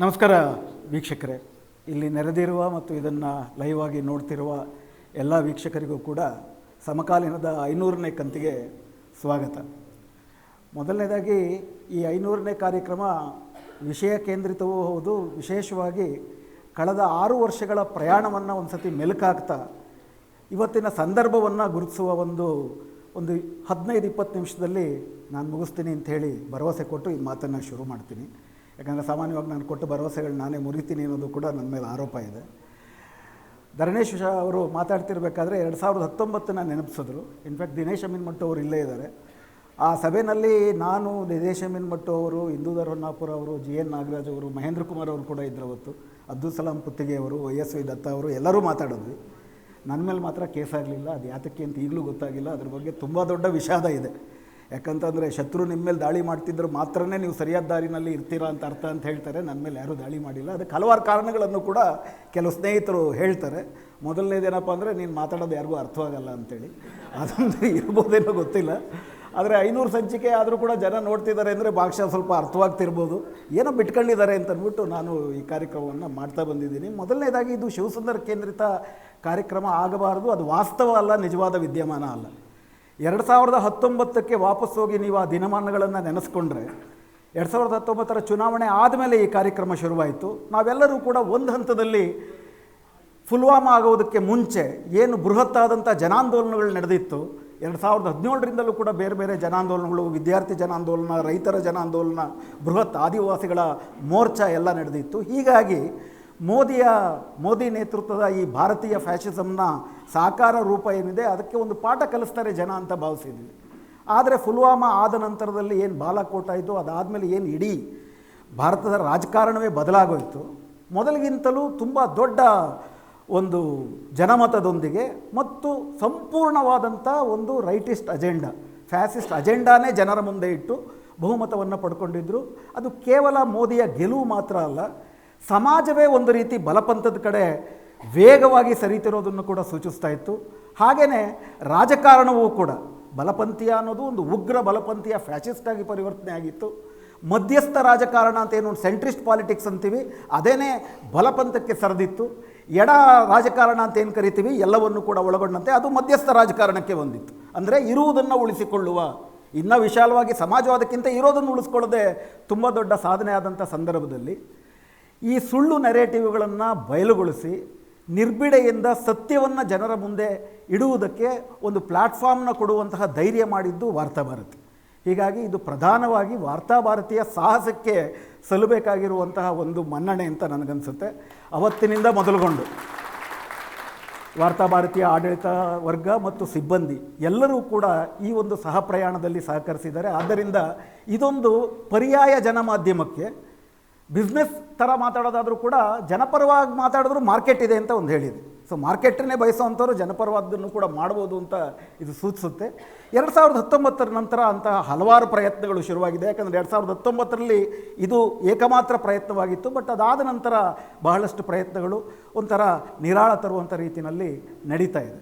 ನಮಸ್ಕಾರ ವೀಕ್ಷಕರೇ. ಇಲ್ಲಿ ನೆರೆದಿರುವ ಮತ್ತು ಇದನ್ನು ಲೈವ್ ಆಗಿ ನೋಡ್ತಿರುವ ಎಲ್ಲ ವೀಕ್ಷಕರಿಗೂ ಕೂಡ ಸಮಕಾಲೀನದ ಐನೂರನೇ ಕಂತಿಗೆ ಸ್ವಾಗತ. ಮೊದಲನೇದಾಗಿ ಈ ಐನೂರನೇ ಕಾರ್ಯಕ್ರಮ ವಿಷಯ ಕೇಂದ್ರಿತವೂ ಹೌದು, ವಿಶೇಷವಾಗಿ ಕಳೆದ ಆರು ವರ್ಷಗಳ ಪ್ರಯಾಣವನ್ನು ಒಂದು ಸತಿ ಮೆಲುಕಾಗ್ತಾ ಇವತ್ತಿನ ಸಂದರ್ಭವನ್ನು ಗುರುತಿಸುವ ಒಂದು ಒಂದು ಹದಿನೈದು ಇಪ್ಪತ್ತು ನಿಮಿಷದಲ್ಲಿ ನಾನು ಮುಗಿಸ್ತೀನಿ ಅಂತ ಹೇಳಿ ಭರವಸೆ ಕೊಟ್ಟು ಈ ಮಾತನ್ನು ಶುರು ಮಾಡ್ತೀನಿ. ಯಾಕಂದರೆ ಸಾಮಾನ್ಯವಾಗಿ ನಾನು ಕೊಟ್ಟ ಭರವಸೆಗಳು ನಾನೇ ಮುರಿತೀನಿ ಅನ್ನೋದು ಕೂಡ ನನ್ನ ಮೇಲೆ ಆರೋಪ ಇದೆ. ಧರಣೇಶ್ ಶಾ ಅವರು ಮಾತಾಡ್ತಿರ್ಬೇಕಾದ್ರೆ ಎರಡು ಸಾವಿರದ ಹತ್ತೊಂಬತ್ತನ್ನ ನೆನಪಿಸಿದ್ರು. ಇನ್ಫ್ಯಾಕ್ಟ್ ದಿನೇಶ್ ಅಮೀನ್ ಮಟ್ಟು ಅವರು ಇಲ್ಲೇ ಇದ್ದಾರೆ ಆ ಸಭೆಯಲ್ಲಿ ನಾನು ದಿನೇಶ್ ಅಮೀನ್ ಮಟ್ಟು ಅವರು ಇಂದೂಧರ್ ಹೊನ್ನಾಪುರ ಅವರು, ಜಿ ಎನ್ ನಾಗರಾಜ್ ಅವರು, ಮಹೇಂದ್ರ ಕುಮಾರ್ ಅವರು ಕೂಡ ಇದ್ದರು ಅವತ್ತು. ಅಬ್ದುಲ್ ಸಲಾಂ ಪುತ್ತಿಗೆ ಅವರು, ವೈ ಎಸ್ ವಿ ದತ್ತ ಅವರು ಎಲ್ಲರೂ ಮಾತಾಡಿದ್ವಿ. ನನ್ನ ಮೇಲೆ ಮಾತ್ರ ಕೇಸಾಗಲಿಲ್ಲ ಅದು ಯಾತಕ್ಕೆ ಅಂತ ಈಗಲೂ ಗೊತ್ತಾಗಿಲ್ಲ. ಅದ್ರ ಬಗ್ಗೆ ತುಂಬ ದೊಡ್ಡ ವಿಷಾದ ಇದೆ. ಯಾಕಂತಂದರೆ ಶತ್ರು ನಿಮ್ಮ ಮೇಲೆ ದಾಳಿ ಮಾಡ್ತಿದ್ರು ಮಾತ್ರನೇ ನೀವು ಸರಿಯಾದ ದಾರಿನಲ್ಲಿ ಇರ್ತೀರಾ ಅಂತ ಅರ್ಥ ಅಂತ ಹೇಳ್ತಾರೆ. ನನ್ನ ಮೇಲೆ ಯಾರೂ ದಾಳಿ ಮಾಡಿಲ್ಲ. ಅದಕ್ಕೆ ಹಲವಾರು ಕಾರಣಗಳನ್ನು ಕೂಡ ಕೆಲವು ಸ್ನೇಹಿತರು ಹೇಳ್ತಾರೆ. ಮೊದಲನೇದೇನಪ್ಪ ಅಂದರೆ ನೀನು ಮಾತಾಡೋದು ಯಾರಿಗೂ ಅರ್ಥವಾಗಲ್ಲ ಅಂತೇಳಿ. ಅದೊಂದು ಇರ್ಬೋದೇನೋ ಗೊತ್ತಿಲ್ಲ. ಆದರೆ ಐನೂರು ಸಂಚಿಕೆ ಆದರೂ ಕೂಡ ಜನ ನೋಡ್ತಿದ್ದಾರೆ ಅಂದರೆ ಭಾಷೆ ಸ್ವಲ್ಪ ಅರ್ಥವಾಗ್ತಿರ್ಬೋದು. ಏನೋ ಬಿಟ್ಕೊಂಡಿದ್ದಾರೆ ಅಂತ ಅಂದ್ಬಿಟ್ಟು ನಾನು ಈ ಕಾರ್ಯಕ್ರಮವನ್ನು ಮಾಡ್ತಾ ಬಂದಿದ್ದೀನಿ. ಮೊದಲನೇದಾಗಿ ಇದು ಶಿವಸುಂದರ ಕೇಂದ್ರಿತ ಕಾರ್ಯಕ್ರಮ ಆಗಬಾರದು. ಅದು ವಾಸ್ತವ ಅಲ್ಲ, ನಿಜವಾದ ವಿದ್ಯಮಾನ ಅಲ್ಲ. ಎರಡು ಸಾವಿರದ ಹತ್ತೊಂಬತ್ತಕ್ಕೆ ವಾಪಸ್ ಹೋಗಿ ನೀವು ಆ ದಿನಮಾನಗಳನ್ನು ನೆನೆಸ್ಕೊಂಡ್ರೆ, ಎರಡು ಸಾವಿರದ ಹತ್ತೊಂಬತ್ತರ ಚುನಾವಣೆ ಆದಮೇಲೆ ಈ ಕಾರ್ಯಕ್ರಮ ಶುರುವಾಯಿತು. ನಾವೆಲ್ಲರೂ ಕೂಡ ಒಂದು ಹಂತದಲ್ಲಿ ಪುಲ್ವಾಮಾ ಆಗೋದಕ್ಕೆ ಮುಂಚೆ ಏನು ಬೃಹತ್ತಾದಂಥ ಜನಾಂದೋಲನಗಳು ನಡೆದಿತ್ತು. ಎರಡು ಸಾವಿರದ ಹದಿನೇಳರಿಂದಲೂ ಕೂಡ ಬೇರೆ ಬೇರೆ ಜನಾಂದೋಲನಗಳು, ವಿದ್ಯಾರ್ಥಿ ಜನಾಂದೋಲನ, ರೈತರ ಜನಾಂದೋಲನ, ಬೃಹತ್ ಆದಿವಾಸಿಗಳ ಮೋರ್ಚಾ ಎಲ್ಲ ನಡೆದಿತ್ತು. ಹೀಗಾಗಿ ಮೋದಿಯ, ಮೋದಿ ನೇತೃತ್ವದ ಈ ಭಾರತೀಯ ಫ್ಯಾಷಿಸಮ್ನ ಸಾಕಾರ ರೂಪ ಏನಿದೆ, ಅದಕ್ಕೆ ಒಂದು ಪಾಠ ಕಲಿಸ್ತಾರೆ ಜನ ಅಂತ ಭಾವಿಸಿದ್ವಿ. ಆದರೆ ಪುಲ್ವಾಮಾ ಆದ ನಂತರದಲ್ಲಿ ಏನು ಬಾಲಾಕೋಟ್ ಆಯಿತು, ಅದಾದಮೇಲೆ ಏನು ಇಡೀ ಭಾರತದ ರಾಜಕಾರಣವೇ ಬದಲಾಗೋಯಿತು. ಮೊದಲಿಗಿಂತಲೂ ತುಂಬ ದೊಡ್ಡ ಒಂದು ಜನಮತದೊಂದಿಗೆ ಮತ್ತು ಸಂಪೂರ್ಣವಾದಂಥ ಒಂದು ರೈಟಿಸ್ಟ್ ಅಜೆಂಡಾ, ಫ್ಯಾಸಿಸ್ಟ್ ಅಜೆಂಡಾನೇ ಜನರ ಮುಂದೆ ಇಟ್ಟು ಬಹುಮತವನ್ನು ಪಡ್ಕೊಂಡಿದ್ದರು ಅದು ಕೇವಲ ಮೋದಿಯ ಗೆಲುವು ಮಾತ್ರ ಅಲ್ಲ ಸಮಾಜವೇ ಒಂದು ರೀತಿ ಬಲಪಂಥದ ಕಡೆ ವೇಗವಾಗಿ ಸರಿತಿರೋದನ್ನು ಕೂಡ ಸೂಚಿಸ್ತಾ ಇತ್ತು. ಹಾಗೆಯೇ ರಾಜಕಾರಣವೂ ಕೂಡ ಬಲಪಂಥೀಯ ಅನ್ನೋದು ಒಂದು ಉಗ್ರ ಬಲಪಂಥೀಯ ಫ್ಯಾಸಿಸ್ಟ್ ಆಗಿ ಪರಿವರ್ತನೆ ಆಗಿತ್ತು. ಮಧ್ಯಸ್ಥ ರಾಜಕಾರಣ ಅಂತ ಏನು ಸೆಂಟ್ರಿಸ್ಟ್ ಪಾಲಿಟಿಕ್ಸ್ ಅಂತೀವಿ, ಅದೇನೇ ಬಲಪಂಥಕ್ಕೆ ಸರಿದಿತ್ತು. ಎಡ ರಾಜಕಾರಣ ಅಂತ ಏನು ಕರಿತೀವಿ, ಎಲ್ಲವನ್ನು ಕೂಡ ಒಳಗೊಂಡಂತೆ, ಅದು ಮಧ್ಯಸ್ಥ ರಾಜಕಾರಣಕ್ಕೆ ಬಂದಿತ್ತು. ಅಂದರೆ ಇರುವುದನ್ನು ಉಳಿಸಿಕೊಳ್ಳುವ, ಇನ್ನೂ ವಿಶಾಲವಾಗಿ ಸಮಾಜವಾದಕ್ಕಿಂತ ಇರೋದನ್ನು ಉಳಿಸ್ಕೊಳ್ಳದೆ ತುಂಬ ದೊಡ್ಡ ಸಾಧನೆ ಆದಂಥ ಸಂದರ್ಭದಲ್ಲಿ. ಈ ಸುಳ್ಳು ನೆರೇಟಿವ್ಗಳನ್ನು ಬಯಲುಗೊಳಿಸಿ ನಿರ್ಬಿಡೆಯಿಂದ ಸತ್ಯವನ್ನು ಜನರ ಮುಂದೆ ಇಡುವುದಕ್ಕೆ ಒಂದು ಪ್ಲ್ಯಾಟ್ಫಾರ್ಮ್ನ ಕೊಡುವಂತಹ ಧೈರ್ಯ ಮಾಡಿದ್ದು ವಾರ್ತಾಭಾರತಿ ಹೀಗಾಗಿ ಇದು ಪ್ರಧಾನವಾಗಿ ವಾರ್ತಾಭಾರತಿಯ ಸಾಹಸಕ್ಕೆ ಸಲ್ಲಬೇಕಾಗಿರುವಂತಹ ಒಂದು ಮನ್ನಣೆ ಅಂತ ನನಗನ್ಸುತ್ತೆ. ಅವತ್ತಿನಿಂದ ಮೊದಲುಗೊಂಡು. ವಾರ್ತಾಭಾರತಿಯ ಆಡಳಿತ ವರ್ಗ ಮತ್ತು ಸಿಬ್ಬಂದಿ ಎಲ್ಲರೂ ಕೂಡ ಈ ಒಂದು ಸಹ ಪ್ರಯಾಣದಲ್ಲಿ ಸಹಕರಿಸಿದ್ದಾರೆ. ಆದ್ದರಿಂದ ಇದೊಂದು ಪರ್ಯಾಯ ಜನಮಾಧ್ಯಮಕ್ಕೆ ಬಿಸ್ನೆಸ್ ಥರ ಮಾತಾಡೋದಾದರೂ ಕೂಡ ಜನಪರವಾಗಿ ಮಾತಾಡಿದ್ರು ಮಾರ್ಕೆಟ್ ಇದೆ ಅಂತ ಒಂದು ಹೇಳಿದೆ. ಸೊ ಮಾರ್ಕೆಟನ್ನೇ ಬಯಸೋವಂಥವ್ರು ಜನಪರವಾದನ್ನು ಕೂಡ ಮಾಡ್ಬೋದು ಅಂತ ಇದು ಸೂಚಿಸುತ್ತೆ. ಎರಡು ಸಾವಿರದ ಹತ್ತೊಂಬತ್ತರ ನಂತರ ಅಂತಹ ಹಲವಾರು ಪ್ರಯತ್ನಗಳು ಶುರುವಾಗಿದೆ. ಯಾಕಂದರೆ ಎರಡು ಸಾವಿರದ ಹತ್ತೊಂಬತ್ತರಲ್ಲಿ ಇದು ಏಕಮಾತ್ರ ಪ್ರಯತ್ನವಾಗಿತ್ತು. ಬಟ್ ಅದಾದ ನಂತರ ಬಹಳಷ್ಟು ಪ್ರಯತ್ನಗಳು ಒಂಥರ ನಿರಾಳ ತರುವಂಥ ರೀತಿಯಲ್ಲಿ ನಡೀತಾ ಇದೆ.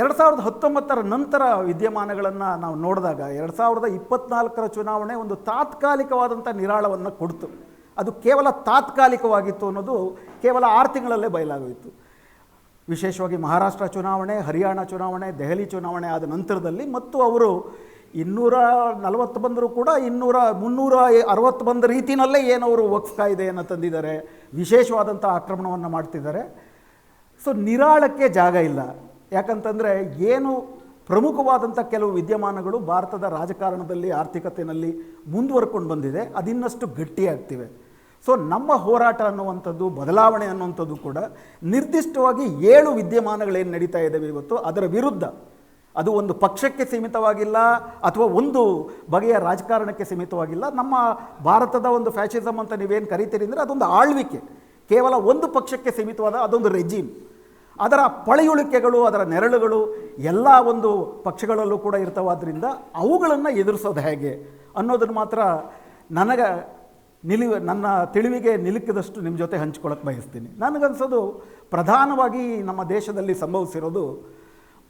ಎರಡು ಸಾವಿರದ ಹತ್ತೊಂಬತ್ತರ ನಂತರ ವಿದ್ಯಮಾನಗಳನ್ನು ನಾವು ನೋಡಿದಾಗ ಎರಡು ಸಾವಿರದ ಇಪ್ಪತ್ನಾಲ್ಕರ ಚುನಾವಣೆ ಒಂದು ತಾತ್ಕಾಲಿಕವಾದಂಥ ನಿರಾಳವನ್ನು ಕೊಡ್ತು. ಅದು ಕೇವಲ ತಾತ್ಕಾಲಿಕವಾಗಿತ್ತು ಅನ್ನೋದು ಕೇವಲ ಆರು ತಿಂಗಳಲ್ಲೇ ಬಯಲಾಗೋಯಿತು. ವಿಶೇಷವಾಗಿ ಮಹಾರಾಷ್ಟ್ರ ಚುನಾವಣೆ, ಹರಿಯಾಣ ಚುನಾವಣೆ, ದೆಹಲಿ ಚುನಾವಣೆ ಆದ ನಂತರದಲ್ಲಿ ಮತ್ತು ಅವರು ಇನ್ನೂರ ನಲವತ್ತು ಬಂದರೂ ಕೂಡ ಇನ್ನೂರ ಮುನ್ನೂರ ಅರವತ್ತು ಬಂದ ರೀತಿಯಲ್ಲೇ ಏನವರು ವಕ್ಫ್ ಕಾಯ್ದೆಯನ್ನು ತಂದಿದ್ದಾರೆ, ವಿಶೇಷವಾದಂಥ ಆಕ್ರಮಣವನ್ನು ಮಾಡ್ತಿದ್ದಾರೆ. ಸೊ, ನಿರಾಳಕ್ಕೆ ಜಾಗ ಇಲ್ಲ. ಯಾಕಂತಂದರೆ ಏನು ಪ್ರಮುಖವಾದಂಥ ಕೆಲವು ವಿದ್ಯಮಾನಗಳು ಭಾರತದ ರಾಜಕಾರಣದಲ್ಲಿ ಆರ್ಥಿಕತೆಯಲ್ಲಿ ಮುಂದುವರ್ಕೊಂಡು ಬಂದಿದೆ, ಅದಿನ್ನಷ್ಟು ಗಟ್ಟಿಯಾಗ್ತಿವೆ. ಸೊ ನಮ್ಮ ಹೋರಾಟ ಅನ್ನುವಂಥದ್ದು, ಬದಲಾವಣೆ ಅನ್ನುವಂಥದ್ದು ಕೂಡ ನಿರ್ದಿಷ್ಟವಾಗಿ ಏಳು ವಿದ್ಯಮಾನಗಳೇನು ನಡೀತಾ ಇದ್ದಾವೆ ಇವತ್ತು, ಅದರ ವಿರುದ್ಧ. ಅದು ಒಂದು ಪಕ್ಷಕ್ಕೆ ಸೀಮಿತವಾಗಿಲ್ಲ, ಅಥವಾ ಒಂದು ಬಗೆಯ ರಾಜಕಾರಣಕ್ಕೆ ಸೀಮಿತವಾಗಿಲ್ಲ. ನಮ್ಮ ಭಾರತದ ಒಂದು ಫ್ಯಾಷಿಸಮ್ ಅಂತ ನೀವೇನು ಕರಿತೀರಿ ಅಂದರೆ ಅದೊಂದು ಆಳ್ವಿಕೆ. ಕೇವಲ ಒಂದು ಪಕ್ಷಕ್ಕೆ ಸೀಮಿತವಾದ ಅದೊಂದು ರೆಜೀಮ್ ಅದರ ಪಳೆಯುಳಿಕೆಗಳು, ಅದರ ನೆರಳುಗಳು ಎಲ್ಲ ಒಂದು ಪಕ್ಷಗಳಲ್ಲೂ ಕೂಡ ಇರ್ತವಾದ್ರಿಂದ ಅವುಗಳನ್ನು ಎದುರಿಸೋದು ಹೇಗೆ ಅನ್ನೋದನ್ನು ಮಾತ್ರ ನನಗೆ ನಿಲುವು ನನ್ನ ತಿಳಿವಿಗೆ ನಿಲುಕಿದಷ್ಟು ನಿಮ್ಮ ಜೊತೆ ಹಂಚ್ಕೊಳ್ಳೋಕೆ ಬಯಸ್ತೀನಿ. ನನಗನ್ಸೋದು ಪ್ರಧಾನವಾಗಿ ನಮ್ಮ ದೇಶದಲ್ಲಿ ಸಂಭವಿಸಿರೋದು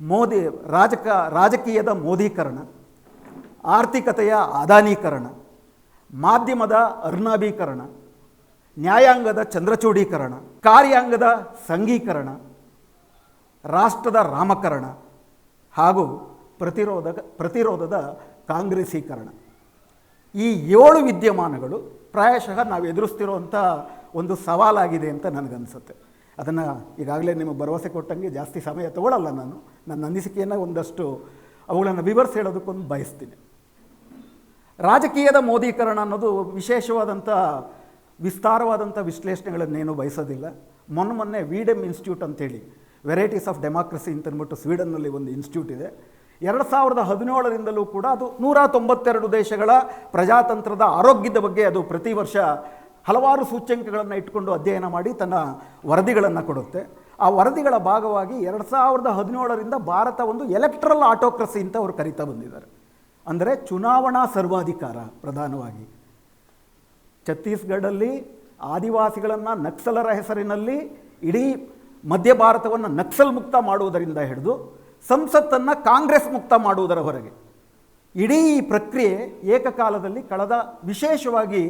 ಮೋದಿ ರಾಜಕ, ರಾಜಕೀಯದ ಮೋದೀಕರಣ, ಆರ್ಥಿಕತೆಯ ಅದಾನೀಕರಣ, ಮಾಧ್ಯಮದ ಅರ್ಣಾಭೀಕರಣ ನ್ಯಾಯಾಂಗದ ಚಂದ್ರಚೂಡೀಕರಣ, ಕಾರ್ಯಾಂಗದ ಸಂಘೀಕರಣ, ರಾಷ್ಟ್ರದ ರಾಮಕರಣ ಹಾಗೂ ಪ್ರತಿರೋಧ ಪ್ರತಿರೋಧದ ಕಾಂಗ್ರೆಸೀಕರಣ ಈ ಏಳು ವಿದ್ಯಮಾನಗಳು ಪ್ರಾಯಶಃ ನಾವು ಎದುರಿಸ್ತಿರುವಂಥ ಒಂದು ಸವಾಲಾಗಿದೆ ಅಂತ ನನಗನ್ಸುತ್ತೆ. ಅದನ್ನು ಈಗಾಗಲೇ ನಿಮಗೆ ಭರವಸೆ ಕೊಟ್ಟಂಗೆ ಜಾಸ್ತಿ ಸಮಯ ತಗೊಳ್ಳಲ್ಲ ನಾನು. ನನ್ನ ಅನಿಸಿಕೆಯನ್ನು ಒಂದಷ್ಟು ಅವುಗಳನ್ನು ವಿವರಿಸಿ ಹೇಳೋದಕ್ಕೊಂದು ಬಯಸ್ತೀನಿ. ರಾಜಕೀಯದ ಮೋದೀಕರಣ ಅನ್ನೋದು ವಿಶೇಷವಾದಂಥ, ವಿಸ್ತಾರವಾದಂಥ ವಿಶ್ಲೇಷಣೆಗಳನ್ನೇನು ಬಯಸೋದಿಲ್ಲ. ಮೊನ್ನೆ ಮೊನ್ನೆ ವಿಡೆಮ್ ಇನ್ಸ್ಟಿಟ್ಯೂಟ್ ಅಂತೇಳಿ ವೆರೈಟೀಸ್ ಆಫ್ ಡೆಮಾಕ್ರಸಿ ಅಂತ ಅಂದ್ಬಿಟ್ಟು ಸ್ವೀಡನ್ನಲ್ಲಿ ಒಂದು ಇನ್ಸ್ಟಿಟ್ಯೂಟ್ ಇದೆ. ಎರಡು ಸಾವಿರದ ಹದಿನೇಳರಿಂದಲೂ ಕೂಡ ಅದು ನೂರ ತೊಂಬತ್ತೆರಡು ದೇಶಗಳ ಪ್ರಜಾತಂತ್ರದ ಆರೋಗ್ಯದ ಬಗ್ಗೆ ಅದು ಪ್ರತಿ ವರ್ಷ ಹಲವಾರು ಸೂಚ್ಯಂಕಗಳನ್ನು ಇಟ್ಕೊಂಡು ಅಧ್ಯಯನ ಮಾಡಿ ತನ್ನ ವರದಿಗಳನ್ನು ಕೊಡುತ್ತೆ. ಆ ವರದಿಗಳ ಭಾಗವಾಗಿ ಎರಡು ಸಾವಿರದ ಹದಿನೇಳರಿಂದ ಭಾರತ ಒಂದು ಎಲೆಕ್ಟ್ರಲ್ ಆಟೋಕ್ರಸಿ ಅಂತ ಅವರು ಕರಿತಾ ಬಂದಿದ್ದಾರೆ. ಅಂದರೆ ಚುನಾವಣಾ ಸರ್ವಾಧಿಕಾರ ಪ್ರಧಾನವಾಗಿ. ಛತ್ತೀಸ್ಗಢಲ್ಲಿ ಆದಿವಾಸಿಗಳನ್ನು ನಕ್ಸಲರ ಹೆಸರಿನಲ್ಲಿ ಇಡೀ ಮಧ್ಯ ಭಾರತವನ್ನು ನಕ್ಸಲ್ ಮುಕ್ತ ಮಾಡುವುದರಿಂದ ಹಿಡಿದು ಸಂಸತ್ತನ್ನು ಕಾಂಗ್ರೆಸ್ ಮುಕ್ತ ಮಾಡುವುದರ ಹೊರಗೆ. ಇಡೀ ಪ್ರಕ್ರಿಯೆ ಏಕಕಾಲದಲ್ಲಿ ಕಳೆದ ವಿಶೇಷವಾಗಿ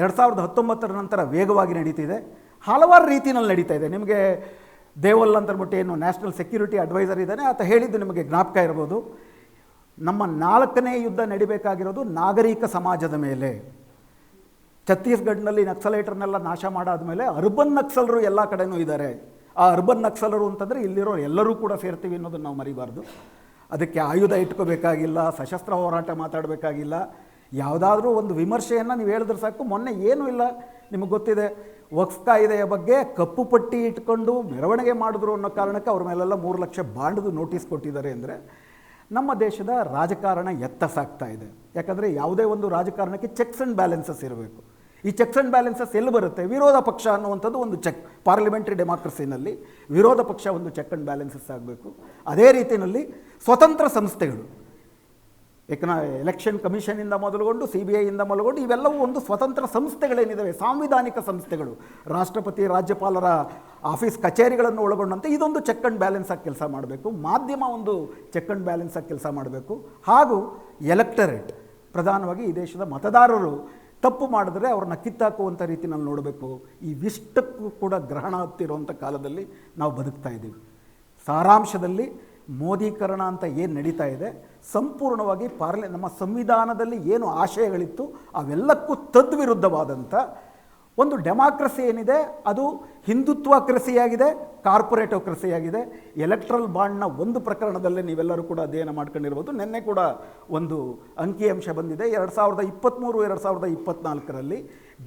ಎರಡು ಸಾವಿರದ ಹತ್ತೊಂಬತ್ತರ ನಂತರ ವೇಗವಾಗಿ ನಡೀತಿದೆ. ಹಲವಾರು ರೀತಿಯಲ್ಲಿ ನಡೀತಾ ಇದೆ. ನಿಮಗೆ ದೇವಲ್ ಅಂತ ಅಂದ್ಬಿಟ್ಟು ಏನು ನ್ಯಾಷನಲ್ ಸೆಕ್ಯೂರಿಟಿ ಅಡ್ವೈಸರ್ ಇದ್ದಾನೆ, ಆತ ಹೇಳಿದ್ದು ನಿಮಗೆ ಜ್ಞಾಪಕ ಇರ್ಬೋದು ನಮ್ಮ ನಾಲ್ಕನೇ ಯುದ್ಧ ನಡಿಬೇಕಾಗಿರೋದು ನಾಗರಿಕ ಸಮಾಜದ ಮೇಲೆ. ಛತ್ತೀಸ್ಗಢನಲ್ಲಿ ನಕ್ಸಲೈಟರ್ನೆಲ್ಲ ನಾಶ ಮಾಡಾದ ಮೇಲೆ ಅರ್ಬನ್ ನಕ್ಸಲರು ಎಲ್ಲ ಕಡೆಯೂ ಇದ್ದಾರೆ. ಆ ಅರ್ಬನ್ ನಕ್ಸಲರು ಅಂತಂದರೆ ಇಲ್ಲಿರೋ ಎಲ್ಲರೂ ಕೂಡ ಸೇರ್ತೀವಿ ಅನ್ನೋದನ್ನು ನಾವು ಮರಿಬಾರ್ದು. ಅದಕ್ಕೆ ಆಯುಧ ಇಟ್ಕೋಬೇಕಾಗಿಲ್ಲ, ಸಶಸ್ತ್ರ ಹೋರಾಟ ಮಾತಾಡಬೇಕಾಗಿಲ್ಲ. ಯಾವುದಾದ್ರೂ ಒಂದು ವಿಮರ್ಶೆಯನ್ನು ನೀವು ಹೇಳಿದ್ರೆ ಸಾಕು. ಮೊನ್ನೆ ಏನೂ ಇಲ್ಲ, ನಿಮಗೆ ಗೊತ್ತಿದೆ, ವಕ್ಫ್ ಕಾಯ್ದೆಯ ಬಗ್ಗೆ ಕಪ್ಪು ಪಟ್ಟಿ ಇಟ್ಕೊಂಡು ಮೆರವಣಿಗೆ ಮಾಡಿದ್ರು ಅನ್ನೋ ಕಾರಣಕ್ಕೆ ಅವ್ರ ಮೇಲೆಲ್ಲ ಮೂರು ಲಕ್ಷ ಬಾಂಡ್ದು ನೋಟಿಸ್ ಕೊಟ್ಟಿದ್ದಾರೆ ಅಂದರೆ ನಮ್ಮ ದೇಶದ ರಾಜಕಾರಣ ಎತ್ತ ಸಾಗ್ತಾ ಇದೆ. ಯಾಕಂದರೆ ಯಾವುದೇ ಒಂದು ರಾಜಕಾರಣಕ್ಕೆ ಚೆಕ್ಸ್ ಆ್ಯಂಡ್ ಬ್ಯಾಲೆನ್ಸಸ್ ಇರಬೇಕು. ಈ ಚೆಕ್ಸ್ ಆ್ಯಂಡ್ ಬ್ಯಾಲೆನ್ಸಸ್ ಎಲ್ಲಿ ಬರುತ್ತೆ? ವಿರೋಧ ಪಕ್ಷ ಅನ್ನುವಂಥದ್ದು ಒಂದು ಚೆಕ್ ಪಾರ್ಲಿಮೆಂಟ್ರಿ ಡೆಮಾಕ್ರಸಿನಲ್ಲಿ ವಿರೋಧ ಪಕ್ಷ ಒಂದು ಚೆಕ್ ಆ್ಯಂಡ್ ಬ್ಯಾಲೆನ್ಸಸ್ ಆಗಬೇಕು. ಅದೇ ರೀತಿಯಲ್ಲಿ ಸ್ವತಂತ್ರ ಸಂಸ್ಥೆಗಳು. ಎಕನಾ ಎಲೆಕ್ಷನ್ ಕಮಿಷನಿಂದ ಮೊದಲುಗೊಂಡು ಸಿ ಬಿ ಐಯಿಂದ ಮೊದಲುಗೊಂಡು, ಇವೆಲ್ಲವೂ ಒಂದು ಸ್ವತಂತ್ರ ಸಂಸ್ಥೆಗಳೇನಿದ್ದಾವೆ ಸಾಂವಿಧಾನಿಕ ಸಂಸ್ಥೆಗಳು. ರಾಷ್ಟ್ರಪತಿ, ರಾಜ್ಯಪಾಲರ ಆಫೀಸ್ ಕಚೇರಿಗಳನ್ನು ಒಳಗೊಂಡಂತೆ ಇದೊಂದು ಚೆಕ್ ಆ್ಯಂಡ್ ಬ್ಯಾಲೆನ್ಸ್ ಆಗಿ ಕೆಲಸ ಮಾಡಬೇಕು. ಮಾಧ್ಯಮ ಒಂದು ಚೆಕ್ ಆ್ಯಂಡ್ ಬ್ಯಾಲೆನ್ಸ್ ಆಗಿ ಕೆಲಸ ಮಾಡಬೇಕು. ಹಾಗೂ ಎಲೆಕ್ಟರೇಟ್ ಪ್ರಧಾನವಾಗಿ ಈ ದೇಶದ ಮತದಾರರು ತಪ್ಪು ಮಾಡಿದ್ರೆ ಅವ್ರನ್ನ ಕಿತ್ತಾಕುವಂಥ ರೀತಿ ನಾವು ನೋಡಬೇಕು. ಈ ವಿಷ್ಟಕ್ಕೂ ಕೂಡ ಗ್ರಹಣ ಹತ್ತಿರುವಂಥ ಕಾಲದಲ್ಲಿ ನಾವು ಬದುಕ್ತಾ ಇದ್ದೀವಿ. ಸಾರಾಂಶದಲ್ಲಿ ಮೋದೀಕರಣ ಅಂತ ಏನು ನಡೀತಾ ಇದೆ, ಸಂಪೂರ್ಣವಾಗಿ ಪಾರ್ಲೆ, ನಮ್ಮ ಸಂವಿಧಾನದಲ್ಲಿ ಏನು ಆಶಯಗಳಿತ್ತು, ಅವೆಲ್ಲಕ್ಕೂ ತದ್ವಿರುದ್ಧವಾದಂಥ ಒಂದು ಡೆಮಾಕ್ರಸಿ ಏನಿದೆ, ಅದು ಹಿಂದುತ್ವಕ್ರಸಿಯಾಗಿದೆ ಕಾರ್ಪೊರೇಟೋಕ್ರಸಿಯಾಗಿದೆ ಎಲೆಕ್ಟ್ರಲ್ ಬಾಂಡ್ನ ಒಂದು ಪ್ರಕರಣದಲ್ಲೇ ನೀವೆಲ್ಲರೂ ಕೂಡ ಅಧ್ಯಯನ ಮಾಡ್ಕೊಂಡಿರ್ಬೋದು. ನಿನ್ನೆ ಕೂಡ ಒಂದು ಅಂಕಿಅಂಶ ಬಂದಿದೆ. ಎರಡು ಸಾವಿರದ ಇಪ್ಪತ್ತ್ಮೂರು ಎರಡು ಸಾವಿರದ ಇಪ್ಪತ್ತ್ನಾಲ್ಕರಲ್ಲಿ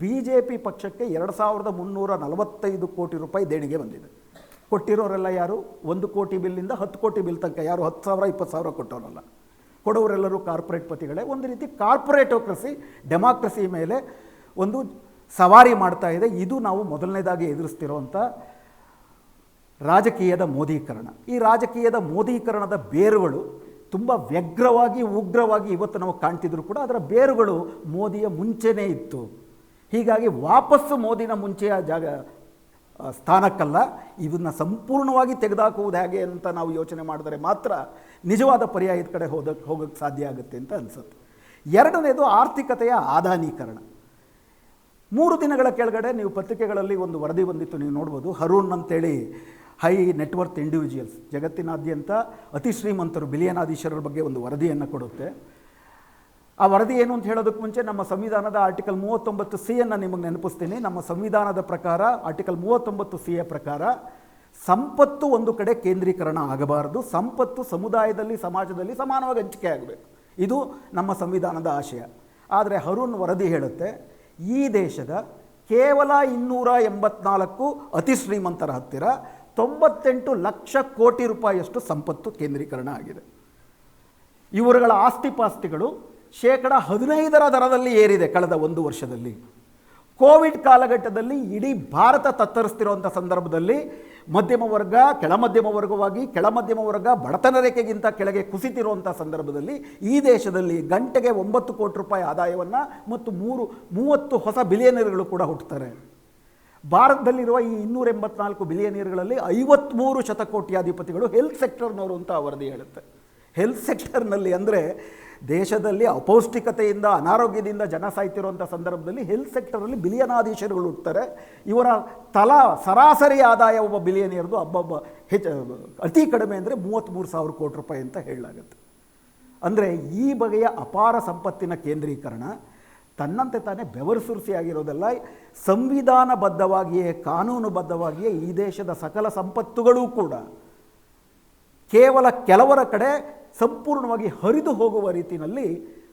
ಬಿ ಜೆ ಪಿ ಪಕ್ಷಕ್ಕೆ ಎರಡು ಸಾವಿರದ ಮುನ್ನೂರ ನಲವತ್ತೈದು ಕೋಟಿ ರೂಪಾಯಿ ದೇಣಿಗೆ ಬಂದಿದೆ. ಕೊಟ್ಟಿರೋರೆಲ್ಲ ಯಾರು? ಒಂದು ಕೋಟಿ ಬಿಲ್ಲಿಂದ ಹತ್ತು ಕೋಟಿ ಬಿಲ್ ತನಕ. ಯಾರು? ಹತ್ತು ಸಾವಿರ, ಇಪ್ಪತ್ತು ಸಾವಿರ ಕೊಟ್ಟವರಲ್ಲ. ಕೊಡೋರೆಲ್ಲರೂ ಕಾರ್ಪೊರೇಟ್ ಪತಿಗಳೇ. ಒಂದು ರೀತಿ ಕಾರ್ಪೊರೇಟೋಕ್ರಸಿ ಡೆಮಾಕ್ರಸಿ ಮೇಲೆ ಒಂದು ಸವಾರಿ ಮಾಡ್ತಾ ಇದೆ. ಇದು ನಾವು ಮೊದಲನೇದಾಗಿ ಎದುರಿಸ್ತಿರೋವಂಥ ರಾಜಕೀಯದ ಮೋದೀಕರಣ. ಈ ರಾಜಕೀಯದ ಮೋದೀಕರಣದ ಬೇರುಗಳು ತುಂಬ ವ್ಯಗ್ರವಾಗಿ, ಉಗ್ರವಾಗಿ ಇವತ್ತು ನಾವು ಕಾಣ್ತಿದ್ರು ಕೂಡ ಅದರ ಬೇರುಗಳು ಮೋದಿಯ ಮುಂಚೆನೇ ಇತ್ತು. ಹೀಗಾಗಿ ವಾಪಸ್ಸು ಮೋದಿನ ಮುಂಚೆಯ ಜಾಗ ಸ್ಥಾನಕ್ಕಲ್ಲ. ಇದನ್ನು ಸಂಪೂರ್ಣವಾಗಿ ತೆಗೆದುಹಾಕುವುದು ಹೇಗೆ ಅಂತ ನಾವು ಯೋಚನೆ ಮಾಡಿದರೆ ಮಾತ್ರ ನಿಜವಾದ ಪರ್ಯಾಯದ ಕಡೆ ಹೋದಕ್ಕೆ ಹೋಗೋಕ್ಕೆ ಸಾಧ್ಯ ಆಗುತ್ತೆ ಅಂತ ಅನಿಸುತ್ತೆ. ಎರಡನೇದು ಆರ್ಥಿಕತೆಯ ಆದಾನೀಕರಣ. ಮೂರು ದಿನಗಳ ಕೆಳಗಡೆ ನೀವು ಪತ್ರಿಕೆಗಳಲ್ಲಿ ಒಂದು ವರದಿ ಬಂದಿತ್ತು, ನೀವು ನೋಡ್ಬೋದು. ಹರೂನ್ ಅಂತೇಳಿ ಹೈ ನೆಟ್ವರ್ತ್ ಇಂಡಿವಿಜುವಲ್ಸ್, ಜಗತ್ತಿನಾದ್ಯಂತ ಅತಿ ಶ್ರೀಮಂತರು ಬಿಲಿಯನಾಧೀಶರ ಬಗ್ಗೆ ಒಂದು ವರದಿಯನ್ನು ಕೊಡುತ್ತೆ. ಆ ವರದಿ ಏನು ಅಂತ ಹೇಳೋದಕ್ಕೆ ಮುಂಚೆ ನಮ್ಮ ಸಂವಿಧಾನದ ಆರ್ಟಿಕಲ್ ಮೂವತ್ತೊಂಬತ್ತು ಸಿ ಅನ್ನು ನಿಮಗೆ ನೆನಪಿಸ್ತೀನಿ. ನಮ್ಮ ಸಂವಿಧಾನದ ಪ್ರಕಾರ, ಆರ್ಟಿಕಲ್ ಮೂವತ್ತೊಂಬತ್ತು ಸಿ ಯ ಪ್ರಕಾರ ಸಂಪತ್ತು ಒಂದು ಕಡೆ ಕೇಂದ್ರೀಕರಣ ಆಗಬಾರದು. ಸಂಪತ್ತು ಸಮುದಾಯದಲ್ಲಿ, ಸಮಾಜದಲ್ಲಿ ಸಮಾನವಾಗಿ ಹಂಚಿಕೆ ಆಗಬೇಕು. ಇದು ನಮ್ಮ ಸಂವಿಧಾನದ ಆಶಯ. ಆದರೆ ಹರುಣ್ ವರದಿ ಹೇಳುತ್ತೆ ಈ ದೇಶದ ಕೇವಲ ಇನ್ನೂರ ಎಂಬತ್ನಾಲ್ಕು ಅತಿ ಶ್ರೀಮಂತರ ಹತ್ತಿರ ತೊಂಬತ್ತೆಂಟು ಲಕ್ಷ ಕೋಟಿ ರೂಪಾಯಿಯಷ್ಟು ಸಂಪತ್ತು ಕೇಂದ್ರೀಕರಣ ಆಗಿದೆ. ಇವರುಗಳ ಆಸ್ತಿಪಾಸ್ತಿಗಳು ಶೇಕಡ ಹದಿನೈದರ ದರದಲ್ಲಿ ಏರಿದೆ ಕಳೆದ ಒಂದು ವರ್ಷದಲ್ಲಿ. ಕೋವಿಡ್ ಕಾಲಘಟ್ಟದಲ್ಲಿ ಇಡೀ ಭಾರತ ತತ್ತರಿಸ್ತಿರುವಂಥ ಸಂದರ್ಭದಲ್ಲಿ ಮಧ್ಯಮ ವರ್ಗ, ಕೆಳ ಮಧ್ಯಮ ವರ್ಗವಾಗಿ, ಕೆಳ ಮಧ್ಯಮ ವರ್ಗ, ಬಡತನ ರೇಖೆಗಿಂತ ಕೆಳಗೆ ಕುಸಿತಿರುವಂಥ ಸಂದರ್ಭದಲ್ಲಿ ಈ ದೇಶದಲ್ಲಿ ಗಂಟೆಗೆ ಒಂಬತ್ತು ಕೋಟಿ ರೂಪಾಯಿ ಆದಾಯವನ್ನು ಮತ್ತು ಮೂರು, ಮೂವತ್ತು ಹೊಸ ಬಿಲಿಯನರ್ಗಳು ಕೂಡ ಹುಟ್ಟುತ್ತಾರೆ. ಭಾರತದಲ್ಲಿರುವ ಈ ಇನ್ನೂರ ಎಂಬತ್ನಾಲ್ಕು ಬಿಲಿಯನಿಯರ್ಗಳಲ್ಲಿ ಐವತ್ತ್ಮೂರು ಶತಕೋಟ್ಯಾಧಿಪತಿಗಳು ಹೆಲ್ತ್ ಸೆಕ್ಟರ್ನವರು ಅಂತ ವರದಿ ಹೇಳುತ್ತೆ. ಹೆಲ್ತ್ ಸೆಕ್ಟರ್ನಲ್ಲಿ ಅಂದರೆ ದೇಶದಲ್ಲಿ ಅಪೌಷ್ಟಿಕತೆಯಿಂದ ಅನಾರೋಗ್ಯದಿಂದ ಜನ ಸಾಯ್ತಿರುವಂಥ ಸಂದರ್ಭದಲ್ಲಿ ಹೆಲ್ತ್ ಸೆಕ್ಟರಲ್ಲಿ ಬಿಲಿಯನಾಧೀಶರುಗಳು ಹುಡ್ತಾರೆ ಇವರ ತಲಾ ಸರಾಸರಿ ಆದಾಯ ಒಬ್ಬ ಬಿಲಿಯನಿಯರ್ದು ಹಬ್ಬಬ್ಬ ಹೆಚ್ಚು, ಅತಿ ಕಡಿಮೆ ಅಂದರೆ ಮೂವತ್ತ್ಮೂರು ಸಾವಿರ ಕೋಟಿ ರೂಪಾಯಿ ಅಂತ ಹೇಳಲಾಗುತ್ತೆ. ಅಂದರೆ ಈ ಬಗೆಯ ಅಪಾರ ಸಂಪತ್ತಿನ ಕೇಂದ್ರೀಕರಣ ತನ್ನಂತೆ ತಾನೇ ಬೆವರು ಸುರಿಸಿಯಾಗಿರೋದಲ್ಲ ಸಂವಿಧಾನಬದ್ಧವಾಗಿಯೇ, ಕಾನೂನುಬದ್ಧವಾಗಿಯೇ ಈ ದೇಶದ ಸಕಲ ಸಂಪತ್ತುಗಳೂ ಕೂಡ ಕೇವಲ ಕೆಲವರ ಕಡೆ ಸಂಪೂರ್ಣವಾಗಿ ಹರಿದು ಹೋಗುವ ರೀತಿಯಲ್ಲಿ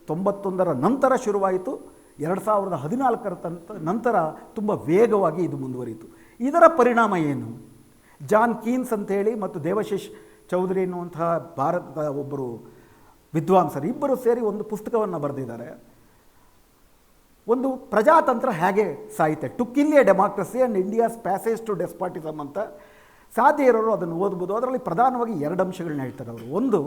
ತೊಂಬತ್ತೊಂದರ ನಂತರ ಶುರುವಾಯಿತು, ಎರಡು ಸಾವಿರದ ಹದಿನಾಲ್ಕರ ತಂತ ನಂತರ ತುಂಬ ವೇಗವಾಗಿ ಇದು ಮುಂದುವರಿಯಿತು. ಇದರ ಪರಿಣಾಮ ಏನು? ಜಾನ್ ಕೀನ್ಸ್ ಅಂತೇಳಿ ಮತ್ತು ದೇವಶೇಷ್ ಚೌಧರಿ ಎನ್ನುವಂತಹ ಭಾರತದ ಒಬ್ಬರು ವಿದ್ವಾಂಸರು ಇಬ್ಬರು ಸೇರಿ ಒಂದು ಪುಸ್ತಕವನ್ನು ಬರೆದಿದ್ದಾರೆ. ಒಂದು ಪ್ರಜಾತಂತ್ರ ಹೇಗೆ ಸಾಹಿತ್ಯ to kill a democracy and India's passage to despotism ಅಂತ ಸಾಧ್ಯ ಇರೋರು ಅದನ್ನು ಓದ್ಬೋದು. ಅದರಲ್ಲಿ ಪ್ರಧಾನವಾಗಿ ಎರಡು ಅಂಶಗಳನ್ನ ಹೇಳ್ತಾರೆ ಅವರು. ಒಂದು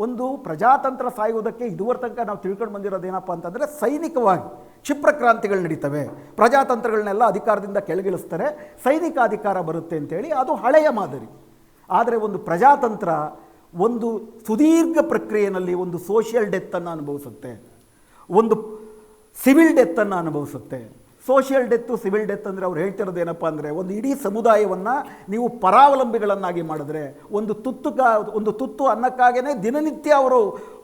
ಒಂದು ಪ್ರಜಾತಂತ್ರ ಸಾಯುವುದಕ್ಕೆ ಇದುವರ ತನಕ ನಾವು ತಿಳ್ಕೊಂಡು ಬಂದಿರೋದೇನಪ್ಪ ಅಂತಂದರೆ ಸೈನಿಕವಾಗಿ ಕ್ಷಿಪ್ರ ಕ್ರಾಂತಿಗಳು ನಡೀತವೆ. ಪ್ರಜಾತಂತ್ರಗಳನ್ನೆಲ್ಲ ಅಧಿಕಾರದಿಂದ ಕೆಳಗಿಳಿಸ್ತಾರೆ. ಸೈನಿಕ ಅಧಿಕಾರ ಬರುತ್ತೆ ಅಂತೇಳಿ ಅದು ಹಳೆಯ ಮಾದರಿ. ಆದರೆ ಒಂದು ಪ್ರಜಾತಂತ್ರ ಒಂದು ಸುದೀರ್ಘ ಪ್ರಕ್ರಿಯೆಯಲ್ಲಿ ಒಂದು ಸೋಷಿಯಲ್ ಡೆತ್ತನ್ನು ಅನುಭವಿಸುತ್ತೆ. ಒಂದು ಸಿವಿಲ್ ಡೆತ್ತನ್ನು ಅನುಭವಿಸುತ್ತೆ. ಸೋಷಿಯಲ್ ಡೆತ್ತು ಸಿವಿಲ್ ಡೆತ್ ಅಂದರೆ ಅವ್ರು ಹೇಳ್ತಿರೋದು ಏನಪ್ಪ ಅಂದರೆ ಒಂದು ಇಡೀ ಸಮುದಾಯವನ್ನು ನೀವು ಪರಾವಲಂಬಿಗಳನ್ನಾಗಿ ಮಾಡಿದ್ರೆ ಒಂದು ತುತ್ತು ಕಾ, ಒಂದು ತುತ್ತು ಅನ್ನಕ್ಕಾಗೇ ದಿನನಿತ್ಯ ಅವರು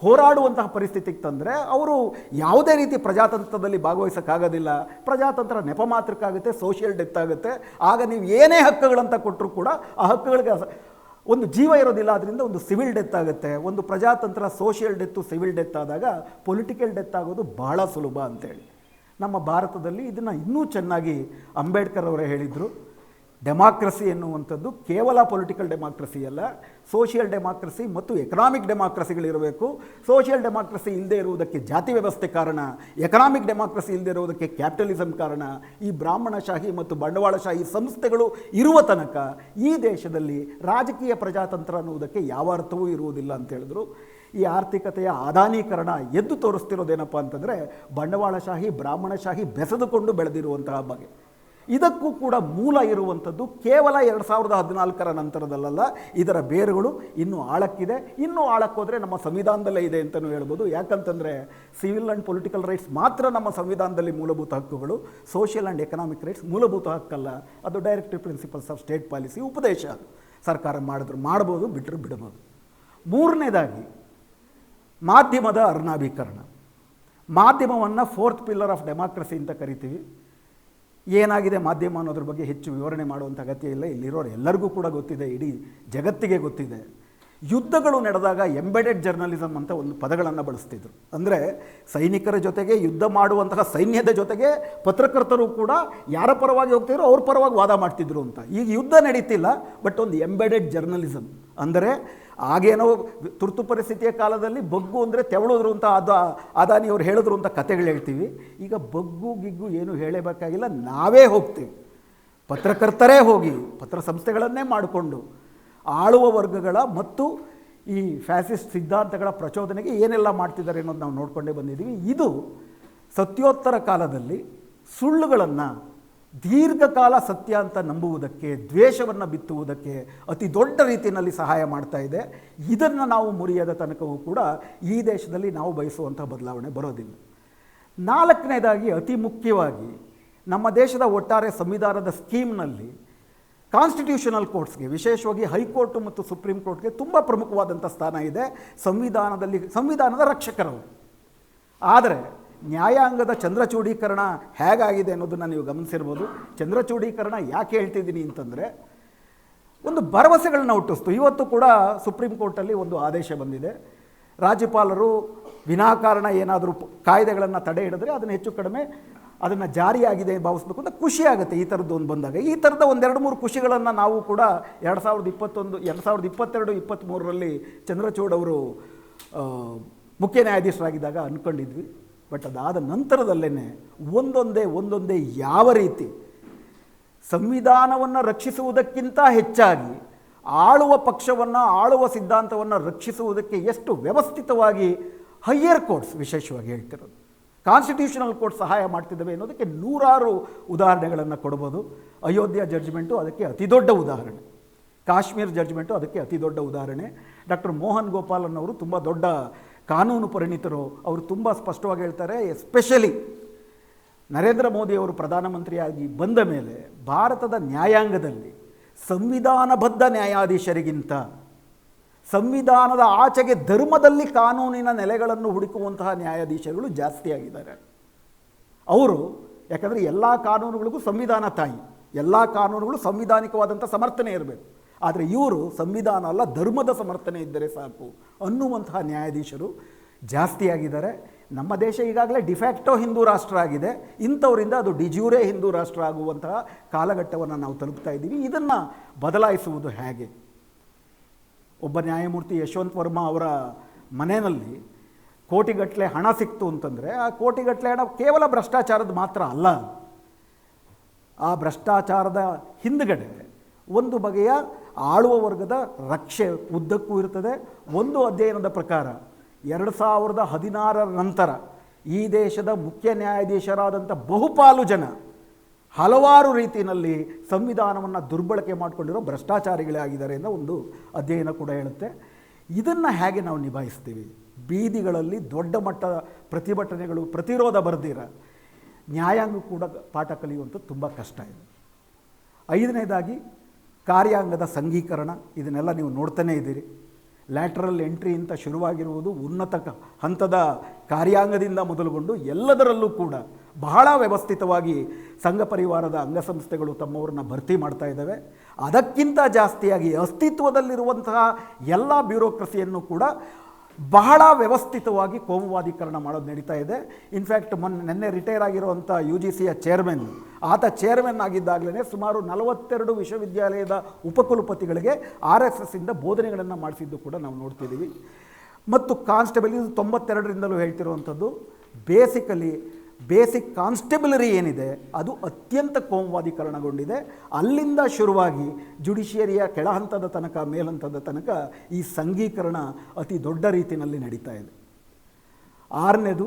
ಹೋರಾಡುವಂತಹ ಪರಿಸ್ಥಿತಿಗೆ ತಂದರೆ ಅವರು ಯಾವುದೇ ರೀತಿ ಪ್ರಜಾತಂತ್ರದಲ್ಲಿ ಭಾಗವಹಿಸೋಕ್ಕಾಗೋದಿಲ್ಲ. ಪ್ರಜಾತಂತ್ರ ನೆಪ ಮಾತ್ರಕ್ಕಾಗುತ್ತೆ, ಸೋಷಿಯಲ್ ಡೆತ್ ಆಗುತ್ತೆ. ಆಗ ನೀವು ಏನೇ ಹಕ್ಕುಗಳಂತ ಕೊಟ್ಟರು ಕೂಡ ಆ ಹಕ್ಕುಗಳಿಗೆ ಒಂದು ಜೀವ ಇರೋದಿಲ್ಲ. ಅದರಿಂದ ಒಂದು ಸಿವಿಲ್ ಡೆತ್ ಆಗುತ್ತೆ. ಒಂದು ಪ್ರಜಾತಂತ್ರ ಸೋಷಿಯಲ್ ಡೆತ್ತು ಸಿವಿಲ್ ಡೆತ್ ಆದಾಗ ಪೊಲಿಟಿಕಲ್ ಡೆತ್ ಆಗೋದು ಬಹಳ ಸುಲಭ ಅಂತೇಳಿ. ನಮ್ಮ ಭಾರತದಲ್ಲಿ ಇದನ್ನು ಇನ್ನೂ ಚೆನ್ನಾಗಿ ಅಂಬೇಡ್ಕರ್ ಅವರೇ ಹೇಳಿದರು. ಡೆಮಾಕ್ರಸಿ ಎನ್ನುವಂಥದ್ದು ಕೇವಲ ಪೊಲಿಟಿಕಲ್ ಡೆಮಾಕ್ರಸಿ ಅಲ್ಲ, ಸೋಷಿಯಲ್ ಡೆಮಾಕ್ರಸಿ ಮತ್ತು ಎಕನಾಮಿಕ್ ಡೆಮಾಕ್ರಸಿಗಳಿರಬೇಕು ಸೋಷಿಯಲ್ ಡೆಮಾಕ್ರಸಿ ಇಲ್ಲದೆ ಇರುವುದಕ್ಕೆ ಜಾತಿ ವ್ಯವಸ್ಥೆ ಕಾರಣ, ಎಕನಾಮಿಕ್ ಡೆಮಾಕ್ರಸಿ ಇಲ್ಲದೆ ಇರುವುದಕ್ಕೆ ಕ್ಯಾಪಿಟಲಿಸಮ್ ಕಾರಣ, ಈ ಬ್ರಾಹ್ಮಣಶಾಹಿ ಮತ್ತು ಬಂಡವಾಳಶಾಹಿ ಸಂಸ್ಥೆಗಳು ಇರುವ ತನಕ ಈ ದೇಶದಲ್ಲಿ ರಾಜಕೀಯ ಪ್ರಜಾತಂತ್ರ ಅನ್ನುವುದಕ್ಕೆ ಯಾವ ಅರ್ಥವೂ ಇರುವುದಿಲ್ಲ ಅಂತ ಹೇಳಿದ್ರು. ಈ ಆರ್ಥಿಕತೆಯ ಆದಾನೀಕರಣ ಎದ್ದು ತೋರಿಸ್ತಿರೋದೇನಪ್ಪ ಅಂತಂದರೆ ಬಂಡವಾಳಶಾಹಿ, ಬ್ರಾಹ್ಮಣಶಾಹಿ ಬೆಸೆದುಕೊಂಡು ಬೆಳೆದಿರುವಂತಹ ಬಗೆ ಇದಕ್ಕೂ ಕೂಡ ಮೂಲ ಇರುವಂಥದ್ದು ಕೇವಲ ಎರಡು ಸಾವಿರದ ಹದಿನಾಲ್ಕರ ನಂತರದಲ್ಲ ಇದರ ಬೇರುಗಳು ಇನ್ನೂ ಆಳಕ್ಕಿದೆ. ಇನ್ನೂ ಆಳಕ್ಕೋದ್ರೆ ನಮ್ಮ ಸಂವಿಧಾನದಲ್ಲೇ ಇದೆ ಅಂತಲೂ ಹೇಳ್ಬೋದು. ಯಾಕಂತಂದರೆ ಸಿವಿಲ್ ಆ್ಯಂಡ್ ಪೊಲಿಟಿಕಲ್ ರೈಟ್ಸ್ ಮಾತ್ರ ನಮ್ಮ ಸಂವಿಧಾನದಲ್ಲಿ ಮೂಲಭೂತ ಹಕ್ಕುಗಳು, ಸೋಷಿಯಲ್ ಆ್ಯಂಡ್ ಎಕನಾಮಿಕ್ ರೈಟ್ಸ್ ಮೂಲಭೂತ ಹಕ್ಕಲ್ಲ. ಅದು directive principles of state policy, ಉಪದೇಶ ಸರ್ಕಾರ ಮಾಡಿದ್ರು, ಮಾಡ್ಬೋದು ಬಿಟ್ಟರು ಬಿಡ್ಬೋದು. ಮೂರನೇದಾಗಿ ಮಾಧ್ಯಮದ ಅರ್ನಾಭೀಕರಣ ಮಾಧ್ಯಮವನ್ನು ಫೋರ್ತ್ ಪಿಲ್ಲರ್ ಆಫ್ ಡೆಮಾಕ್ರಸಿ ಅಂತ ಕರಿತೀವಿ. ಏನಾಗಿದೆ ಮಾಧ್ಯಮ ಅನ್ನೋದ್ರ ಬಗ್ಗೆ ಹೆಚ್ಚು ವಿವರಣೆ ಮಾಡುವಂಥ ಅಗತ್ಯ ಇಲ್ಲ. ಇಲ್ಲಿರೋರು ಎಲ್ಲರಿಗೂ ಕೂಡ ಗೊತ್ತಿದೆ. ಇಡೀ ಜಗತ್ತಿಗೆ ಗೊತ್ತಿದೆ. ಯುದ್ಧಗಳು ನಡೆದಾಗ ಎಂಬೆಡೆಡ್ ಜರ್ನಲಿಸಮ್ ಅಂತ ಒಂದು ಪದಗಳನ್ನು ಬಳಸ್ತಿದ್ರು. ಅಂದರೆ ಸೈನಿಕರ ಜೊತೆಗೆ ಯುದ್ಧ ಮಾಡುವಂತಹ ಸೈನ್ಯದ ಜೊತೆಗೆ ಪತ್ರಕರ್ತರು ಕೂಡ ಯಾರ ಪರವಾಗಿ ಹೋಗ್ತಿದ್ರು? ಅವ್ರ ಪರವಾಗಿ ವಾದ ಮಾಡ್ತಿದ್ರು ಅಂತ. ಈಗ ಯುದ್ಧ ನಡೀತಿಲ್ಲ ಬಟ್ ಒಂದು ಎಂಬೆಡೆಡ್ ಜರ್ನಲಿಸಮ್ ಅಂದರೆ ಆಗೇನೋ ತುರ್ತು ಪರಿಸ್ಥಿತಿಯ ಕಾಲದಲ್ಲಿ ಬಗ್ಗು ಅಂದರೆ ತೆವಳಿದ್ರು ಅಂತ ಅದು ಅದಾನಿ ಅವ್ರು ಹೇಳಿದ್ರು ಅಂತ ಕತೆಗಳು ಹೇಳ್ತೀವಿ. ಈಗ ಬಗ್ಗು ಗಿಗ್ಗು ಏನು ಹೇಳಬೇಕಾಗಿಲ್ಲ, ನಾವೇ ಹೋಗ್ತೀವಿ. ಪತ್ರಕರ್ತರೇ ಹೋಗಿ, ಪತ್ರ ಸಂಸ್ಥೆಗಳನ್ನೇ ಮಾಡಿಕೊಂಡು ಆಳುವ ವರ್ಗಗಳ ಮತ್ತು ಈ ಫ್ಯಾಸಿಸ್ಟ್ ಸಿದ್ಧಾಂತಗಳ ಪ್ರಚೋದನೆಗೆ ಏನೆಲ್ಲ ಮಾಡ್ತಿದ್ದಾರೆ ಅನ್ನೋದು ನಾವು ನೋಡಿಕೊಂಡೇ ಬಂದಿದ್ದೀವಿ. ಇದು ಸತ್ಯೋತ್ತರ ಕಾಲದಲ್ಲಿ ಸುಳ್ಳುಗಳನ್ನು ದೀರ್ಘಕಾಲ ಸತ್ಯ ಅಂತ ನಂಬುವುದಕ್ಕೆ, ದ್ವೇಷವನ್ನು ಬಿತ್ತುವುದಕ್ಕೆ ಅತಿ ದೊಡ್ಡ ರೀತಿಯಲ್ಲಿ ಸಹಾಯ ಮಾಡ್ತಾ ಇದೆ. ಇದನ್ನು ನಾವು ಮುರಿಯದ ತನಕವೂ ಕೂಡ ಈ ದೇಶದಲ್ಲಿ ನಾವು ಬಯಸುವಂಥ ಬದಲಾವಣೆ ಬರೋದಿಲ್ಲ. ನಾಲ್ಕನೇದಾಗಿ ಅತಿ ಮುಖ್ಯವಾಗಿ ನಮ್ಮ ದೇಶದ ಒಟ್ಟಾರೆ ಸಂವಿಧಾನದ ಸ್ಕೀಮ್ನಲ್ಲಿ ಕಾನ್ಸ್ಟಿಟ್ಯೂಷನಲ್ ಕೋರ್ಟ್ಸ್ಗೆ ವಿಶೇಷವಾಗಿ ಹೈಕೋರ್ಟ್ ಮತ್ತು ಸುಪ್ರೀಂ ಕೋರ್ಟ್ಗೆ ತುಂಬ ಪ್ರಮುಖವಾದಂಥ ಸ್ಥಾನ ಇದೆ. ಸಂವಿಧಾನದಲ್ಲಿ, ಸಂವಿಧಾನದ ರಕ್ಷಕರವರು. ಆದರೆ ನ್ಯಾಯಾಂಗದ ಚಂದ್ರಚೂಡೀಕರಣ ಹೇಗಾಗಿದೆ ಅನ್ನೋದನ್ನು ನೀವು ಗಮನಿಸಿರ್ಬೋದು. ಚಂದ್ರಚೂಡೀಕರಣ ಯಾಕೆ ಹೇಳ್ತಿದ್ದೀನಿ ಅಂತಂದರೆ, ಒಂದು ಭರವಸೆಗಳನ್ನ ಹುಟ್ಟಿಸ್ತು. ಇವತ್ತು ಕೂಡ ಸುಪ್ರೀಂ ಕೋರ್ಟಲ್ಲಿ ಒಂದು ಆದೇಶ ಬಂದಿದೆ. ರಾಜ್ಯಪಾಲರು ವಿನಾಕಾರಣ ಏನಾದರೂ ಕಾಯ್ದೆಗಳನ್ನು ತಡೆ ಹಿಡಿದ್ರೆ ಅದನ್ನು ಹೆಚ್ಚು ಕಡಿಮೆ ಅದನ್ನು ಜಾರಿಯಾಗಿದೆ ಭಾವಿಸ್ಬೇಕು ಅಂತ ಖುಷಿ ಆಗುತ್ತೆ ಈ ಥರದ್ದು ಒಂದು ಬಂದಾಗ. ಈ ಥರದ ಒಂದೆರಡು ಮೂರು ಖುಷಿಗಳನ್ನು ನಾವು ಕೂಡ ಎರಡು ಸಾವಿರದ ಇಪ್ಪತ್ತೊಂದು, ಎರಡು ಸಾವಿರದ ಇಪ್ಪತ್ತೆರಡು ಇಪ್ಪತ್ತ್ಮೂರರಲ್ಲಿ ಚಂದ್ರಚೂಡ್ ಅವರು ಮುಖ್ಯ ನ್ಯಾಯಾಧೀಶರಾಗಿದ್ದಾಗ ಅಂದ್ಕೊಂಡಿದ್ವಿ ಬಟ್ ಅದಾದ ನಂತರದಲ್ಲೇ ಒಂದೊಂದೇ ಒಂದೊಂದೇ ಯಾವ ರೀತಿ ಸಂವಿಧಾನವನ್ನು ರಕ್ಷಿಸುವುದಕ್ಕಿಂತ ಹೆಚ್ಚಾಗಿ ಆಳುವ ಪಕ್ಷವನ್ನು, ಆಳುವ ಸಿದ್ಧಾಂತವನ್ನು ರಕ್ಷಿಸುವುದಕ್ಕೆ ಎಷ್ಟು ವ್ಯವಸ್ಥಿತವಾಗಿ ಹೈಯರ್ ಕೋರ್ಟ್ಸ್ ವಿಶೇಷವಾಗಿ ಹೇಳ್ತಿರೋದು. ಕಾನ್ಸ್ಟಿಟ್ಯೂಷನಲ್ ಕೋರ್ಟ್ ಸಹಾಯ ಮಾಡ್ತಿದ್ದಾವೆ ಅನ್ನೋದಕ್ಕೆ ನೂರಾರು ಉದಾಹರಣೆಗಳನ್ನು ಕೊಡ್ಬೋದು. ಅಯೋಧ್ಯ ಜಡ್ಜ್ಮೆಂಟು ಅದಕ್ಕೆ ಅತಿ ದೊಡ್ಡ ಉದಾಹರಣೆ. ಕಾಶ್ಮೀರ್ ಜಡ್ಜ್ಮೆಂಟು ಅದಕ್ಕೆ ಅತಿ ದೊಡ್ಡ ಉದಾಹರಣೆ. ಡಾಕ್ಟರ್ ಮೋಹನ್ ಗೋಪಾಲನ್ ಅವರು ತುಂಬ ದೊಡ್ಡ ಕಾನೂನು ಪರಿಣಿತರು ಅವರು ತುಂಬ ಸ್ಪಷ್ಟವಾಗಿ ಹೇಳ್ತಾರೆ ಎಸ್ಪೆಷಲಿ ನರೇಂದ್ರ ಮೋದಿಯವರು ಪ್ರಧಾನಮಂತ್ರಿಯಾಗಿ ಬಂದ ಮೇಲೆ ಭಾರತದ ನ್ಯಾಯಾಂಗದಲ್ಲಿ ಸಂವಿಧಾನಬದ್ಧ ನ್ಯಾಯಾಧೀಶರಿಗಿಂತ ಸಂವಿಧಾನದ ಆಚೆಗೆ ಧರ್ಮದಲ್ಲಿ ಕಾನೂನಿನ ನೆಲೆಗಳನ್ನು ಹುಡುಕುವಂತಹ ನ್ಯಾಯಾಧೀಶರುಗಳು ಜಾಸ್ತಿ ಆಗಿದ್ದಾರೆ. ಅವರು, ಯಾಕಂದರೆ ಎಲ್ಲ ಕಾನೂನುಗಳಿಗೂ ಸಂವಿಧಾನ ತಾಯಿ, ಎಲ್ಲ ಕಾನೂನುಗಳು ಸಂವಿಧಾನಿಕವಾದಂಥ ಸಮರ್ಥನೆ ಇರಬೇಕು. ಆದರೆ ಇವರು ಸಂವಿಧಾನ ಅಲ್ಲ, ಧರ್ಮದ ಸಮರ್ಥನೆ ಇದ್ದರೆ ಸಾಕು. ಅನ್ನುವಂತಹ ನ್ಯಾಯಾಧೀಶರು ಜಾಸ್ತಿಯಾಗಿದ್ದಾರೆ ನಮ್ಮ ದೇಶ ಈಗಾಗಲೇ ಡಿಫ್ಯಾಕ್ಟೋ ಹಿಂದೂ ರಾಷ್ಟ್ರ ಆಗಿದೆ. ಇಂಥವರಿಂದ ಅದು ಡಿಜ್ಯೂರೇ ಹಿಂದೂ ರಾಷ್ಟ್ರ ಆಗುವಂತಹ ಕಾಲಘಟ್ಟವನ್ನು ನಾವು ತಲುಪ್ತಾ ಇದ್ದೀವಿ. ಇದನ್ನು ಬದಲಾಯಿಸುವುದು ಹೇಗೆ? ಒಬ್ಬ ನ್ಯಾಯಮೂರ್ತಿ ಯಶವಂತ್ ವರ್ಮಾ ಅವರ ಮನೆಯಲ್ಲಿ ಕೋಟಿಗಟ್ಟಲೆ ಹಣ ಸಿಕ್ತು ಅಂತಂದರೆ, ಆ ಕೋಟಿಗಟ್ಟಲೆ ಹಣ ಕೇವಲ ಭ್ರಷ್ಟಾಚಾರದ ಮಾತ್ರ ಅಲ್ಲ. ಆ ಭ್ರಷ್ಟಾಚಾರದ ಹಿಂದುಗಡೆ ಒಂದು ಬಗೆಯ ಆಳುವ ವರ್ಗದ ರಕ್ಷೆ ಉದ್ದಕ್ಕೂ ಇರ್ತದೆ. ಒಂದು ಅಧ್ಯಯನದ ಪ್ರಕಾರ ಎರಡು ಸಾವಿರದ ಹದಿನಾರರ ನಂತರ ಈ ದೇಶದ ಮುಖ್ಯ ನ್ಯಾಯಾಧೀಶರಾದಂಥ ಬಹುಪಾಲು ಜನ ಹಲವಾರು ರೀತಿಯಲ್ಲಿ ಸಂವಿಧಾನವನ್ನು ದುರ್ಬಳಕೆ ಮಾಡಿಕೊಂಡಿರೋ ಭ್ರಷ್ಟಾಚಾರಿಗಳೇ ಆಗಿದ್ದಾರೆ ಅಂತ ಒಂದು ಅಧ್ಯಯನ ಕೂಡ ಹೇಳುತ್ತೆ. ಇದನ್ನು ಹೇಗೆ ನಾವು ನಿಭಾಯಿಸ್ತೀವಿ? ಬೀದಿಗಳಲ್ಲಿ ದೊಡ್ಡ ಮಟ್ಟದ ಪ್ರತಿಭಟನೆಗಳು, ಪ್ರತಿರೋಧ ಬರೆದಿರ ನ್ಯಾಯಾಂಗ ಕೂಡ ಪಾಠ ಕಲಿಯುವಂಥದ್ದು ತುಂಬ ಕಷ್ಟ ಇದೆ. ಐದನೇದಾಗಿ ಕಾರ್ಯಾಂಗದ ಸಂಘೀಕರಣ, ಇದನ್ನೆಲ್ಲ ನೀವು ನೋಡ್ತಾನೇ ಇದ್ದೀರಿ. ಲ್ಯಾಟ್ರಲ್ ಎಂಟ್ರಿ ಅಂತ ಶುರುವಾಗಿರುವುದು ಉನ್ನತ ಹಂತದ ಕಾರ್ಯಾಂಗದಿಂದ ಮೊದಲುಗೊಂಡು ಎಲ್ಲದರಲ್ಲೂ ಕೂಡ ಬಹಳ ವ್ಯವಸ್ಥಿತವಾಗಿ ಸಂಘ ಪರಿವಾರದ ಅಂಗಸಂಸ್ಥೆಗಳು ತಮ್ಮವರನ್ನ ಭರ್ತಿ ಮಾಡ್ತಾ ಇದ್ದಾವೆ. ಅದಕ್ಕಿಂತ ಜಾಸ್ತಿಯಾಗಿ ಅಸ್ತಿತ್ವದಲ್ಲಿರುವಂತಹ ಎಲ್ಲ ಬ್ಯೂರೋಕ್ರಸಿಯನ್ನು ಕೂಡ ಬಹಳ ವ್ಯವಸ್ಥಿತವಾಗಿ ಕೋಮುವಾದೀಕರಣ ಮಾಡೋದು ನಡೀತಾ ಇದೆ. ಇನ್ಫ್ಯಾಕ್ಟ್ ಮೊನ್ನೆ ನಿನ್ನೆ ರಿಟೈರ್ ಆಗಿರುವಂಥ ಯು ಜಿ ಸಿಯ ಚೇರ್ಮನ್ ಆತ ಚೇರ್ಮನ್ ಆಗಿದ್ದಾಗಲೇ ಸುಮಾರು ನಲವತ್ತೆರಡು ವಿಶ್ವವಿದ್ಯಾಲಯದ ಉಪಕುಲಪತಿಗಳಿಗೆ ಆರ್ ಎಸ್ ಎಸ್ಸಿಂದ ಬೋಧನೆಗಳನ್ನು ಮಾಡಿಸಿದ್ದು ಕೂಡ ನಾವು ನೋಡ್ತಿದ್ದೀವಿ. ಮತ್ತು ಕಾನ್ಸ್ಟೇಬಲ್ ಇದು ತೊಂಬತ್ತೆರಡರಿಂದಲೂ ಹೇಳ್ತಿರುವಂಥದ್ದು ಬೇಸಿಕಲಿ ಬೇಸಿಕ್ ಕಾನ್ಸ್ಟೇಬಲರಿ ಏನಿದೆ, ಅದು ಅತ್ಯಂತ ಕೋಮುವಾದೀಕರಣಗೊಂಡಿದೆ. ಅಲ್ಲಿಂದ ಶುರುವಾಗಿ ಜುಡಿಷಿಯರಿಯ ಕೆಳಹಂತದ ತನಕ, ಮೇಲಂತದ ತನಕ ಈ ಸಂಘೀಕರಣ ಅತಿ ದೊಡ್ಡ ರೀತಿಯಲ್ಲಿ ನಡೀತಾ ಇದೆ. ಆರನೇದು,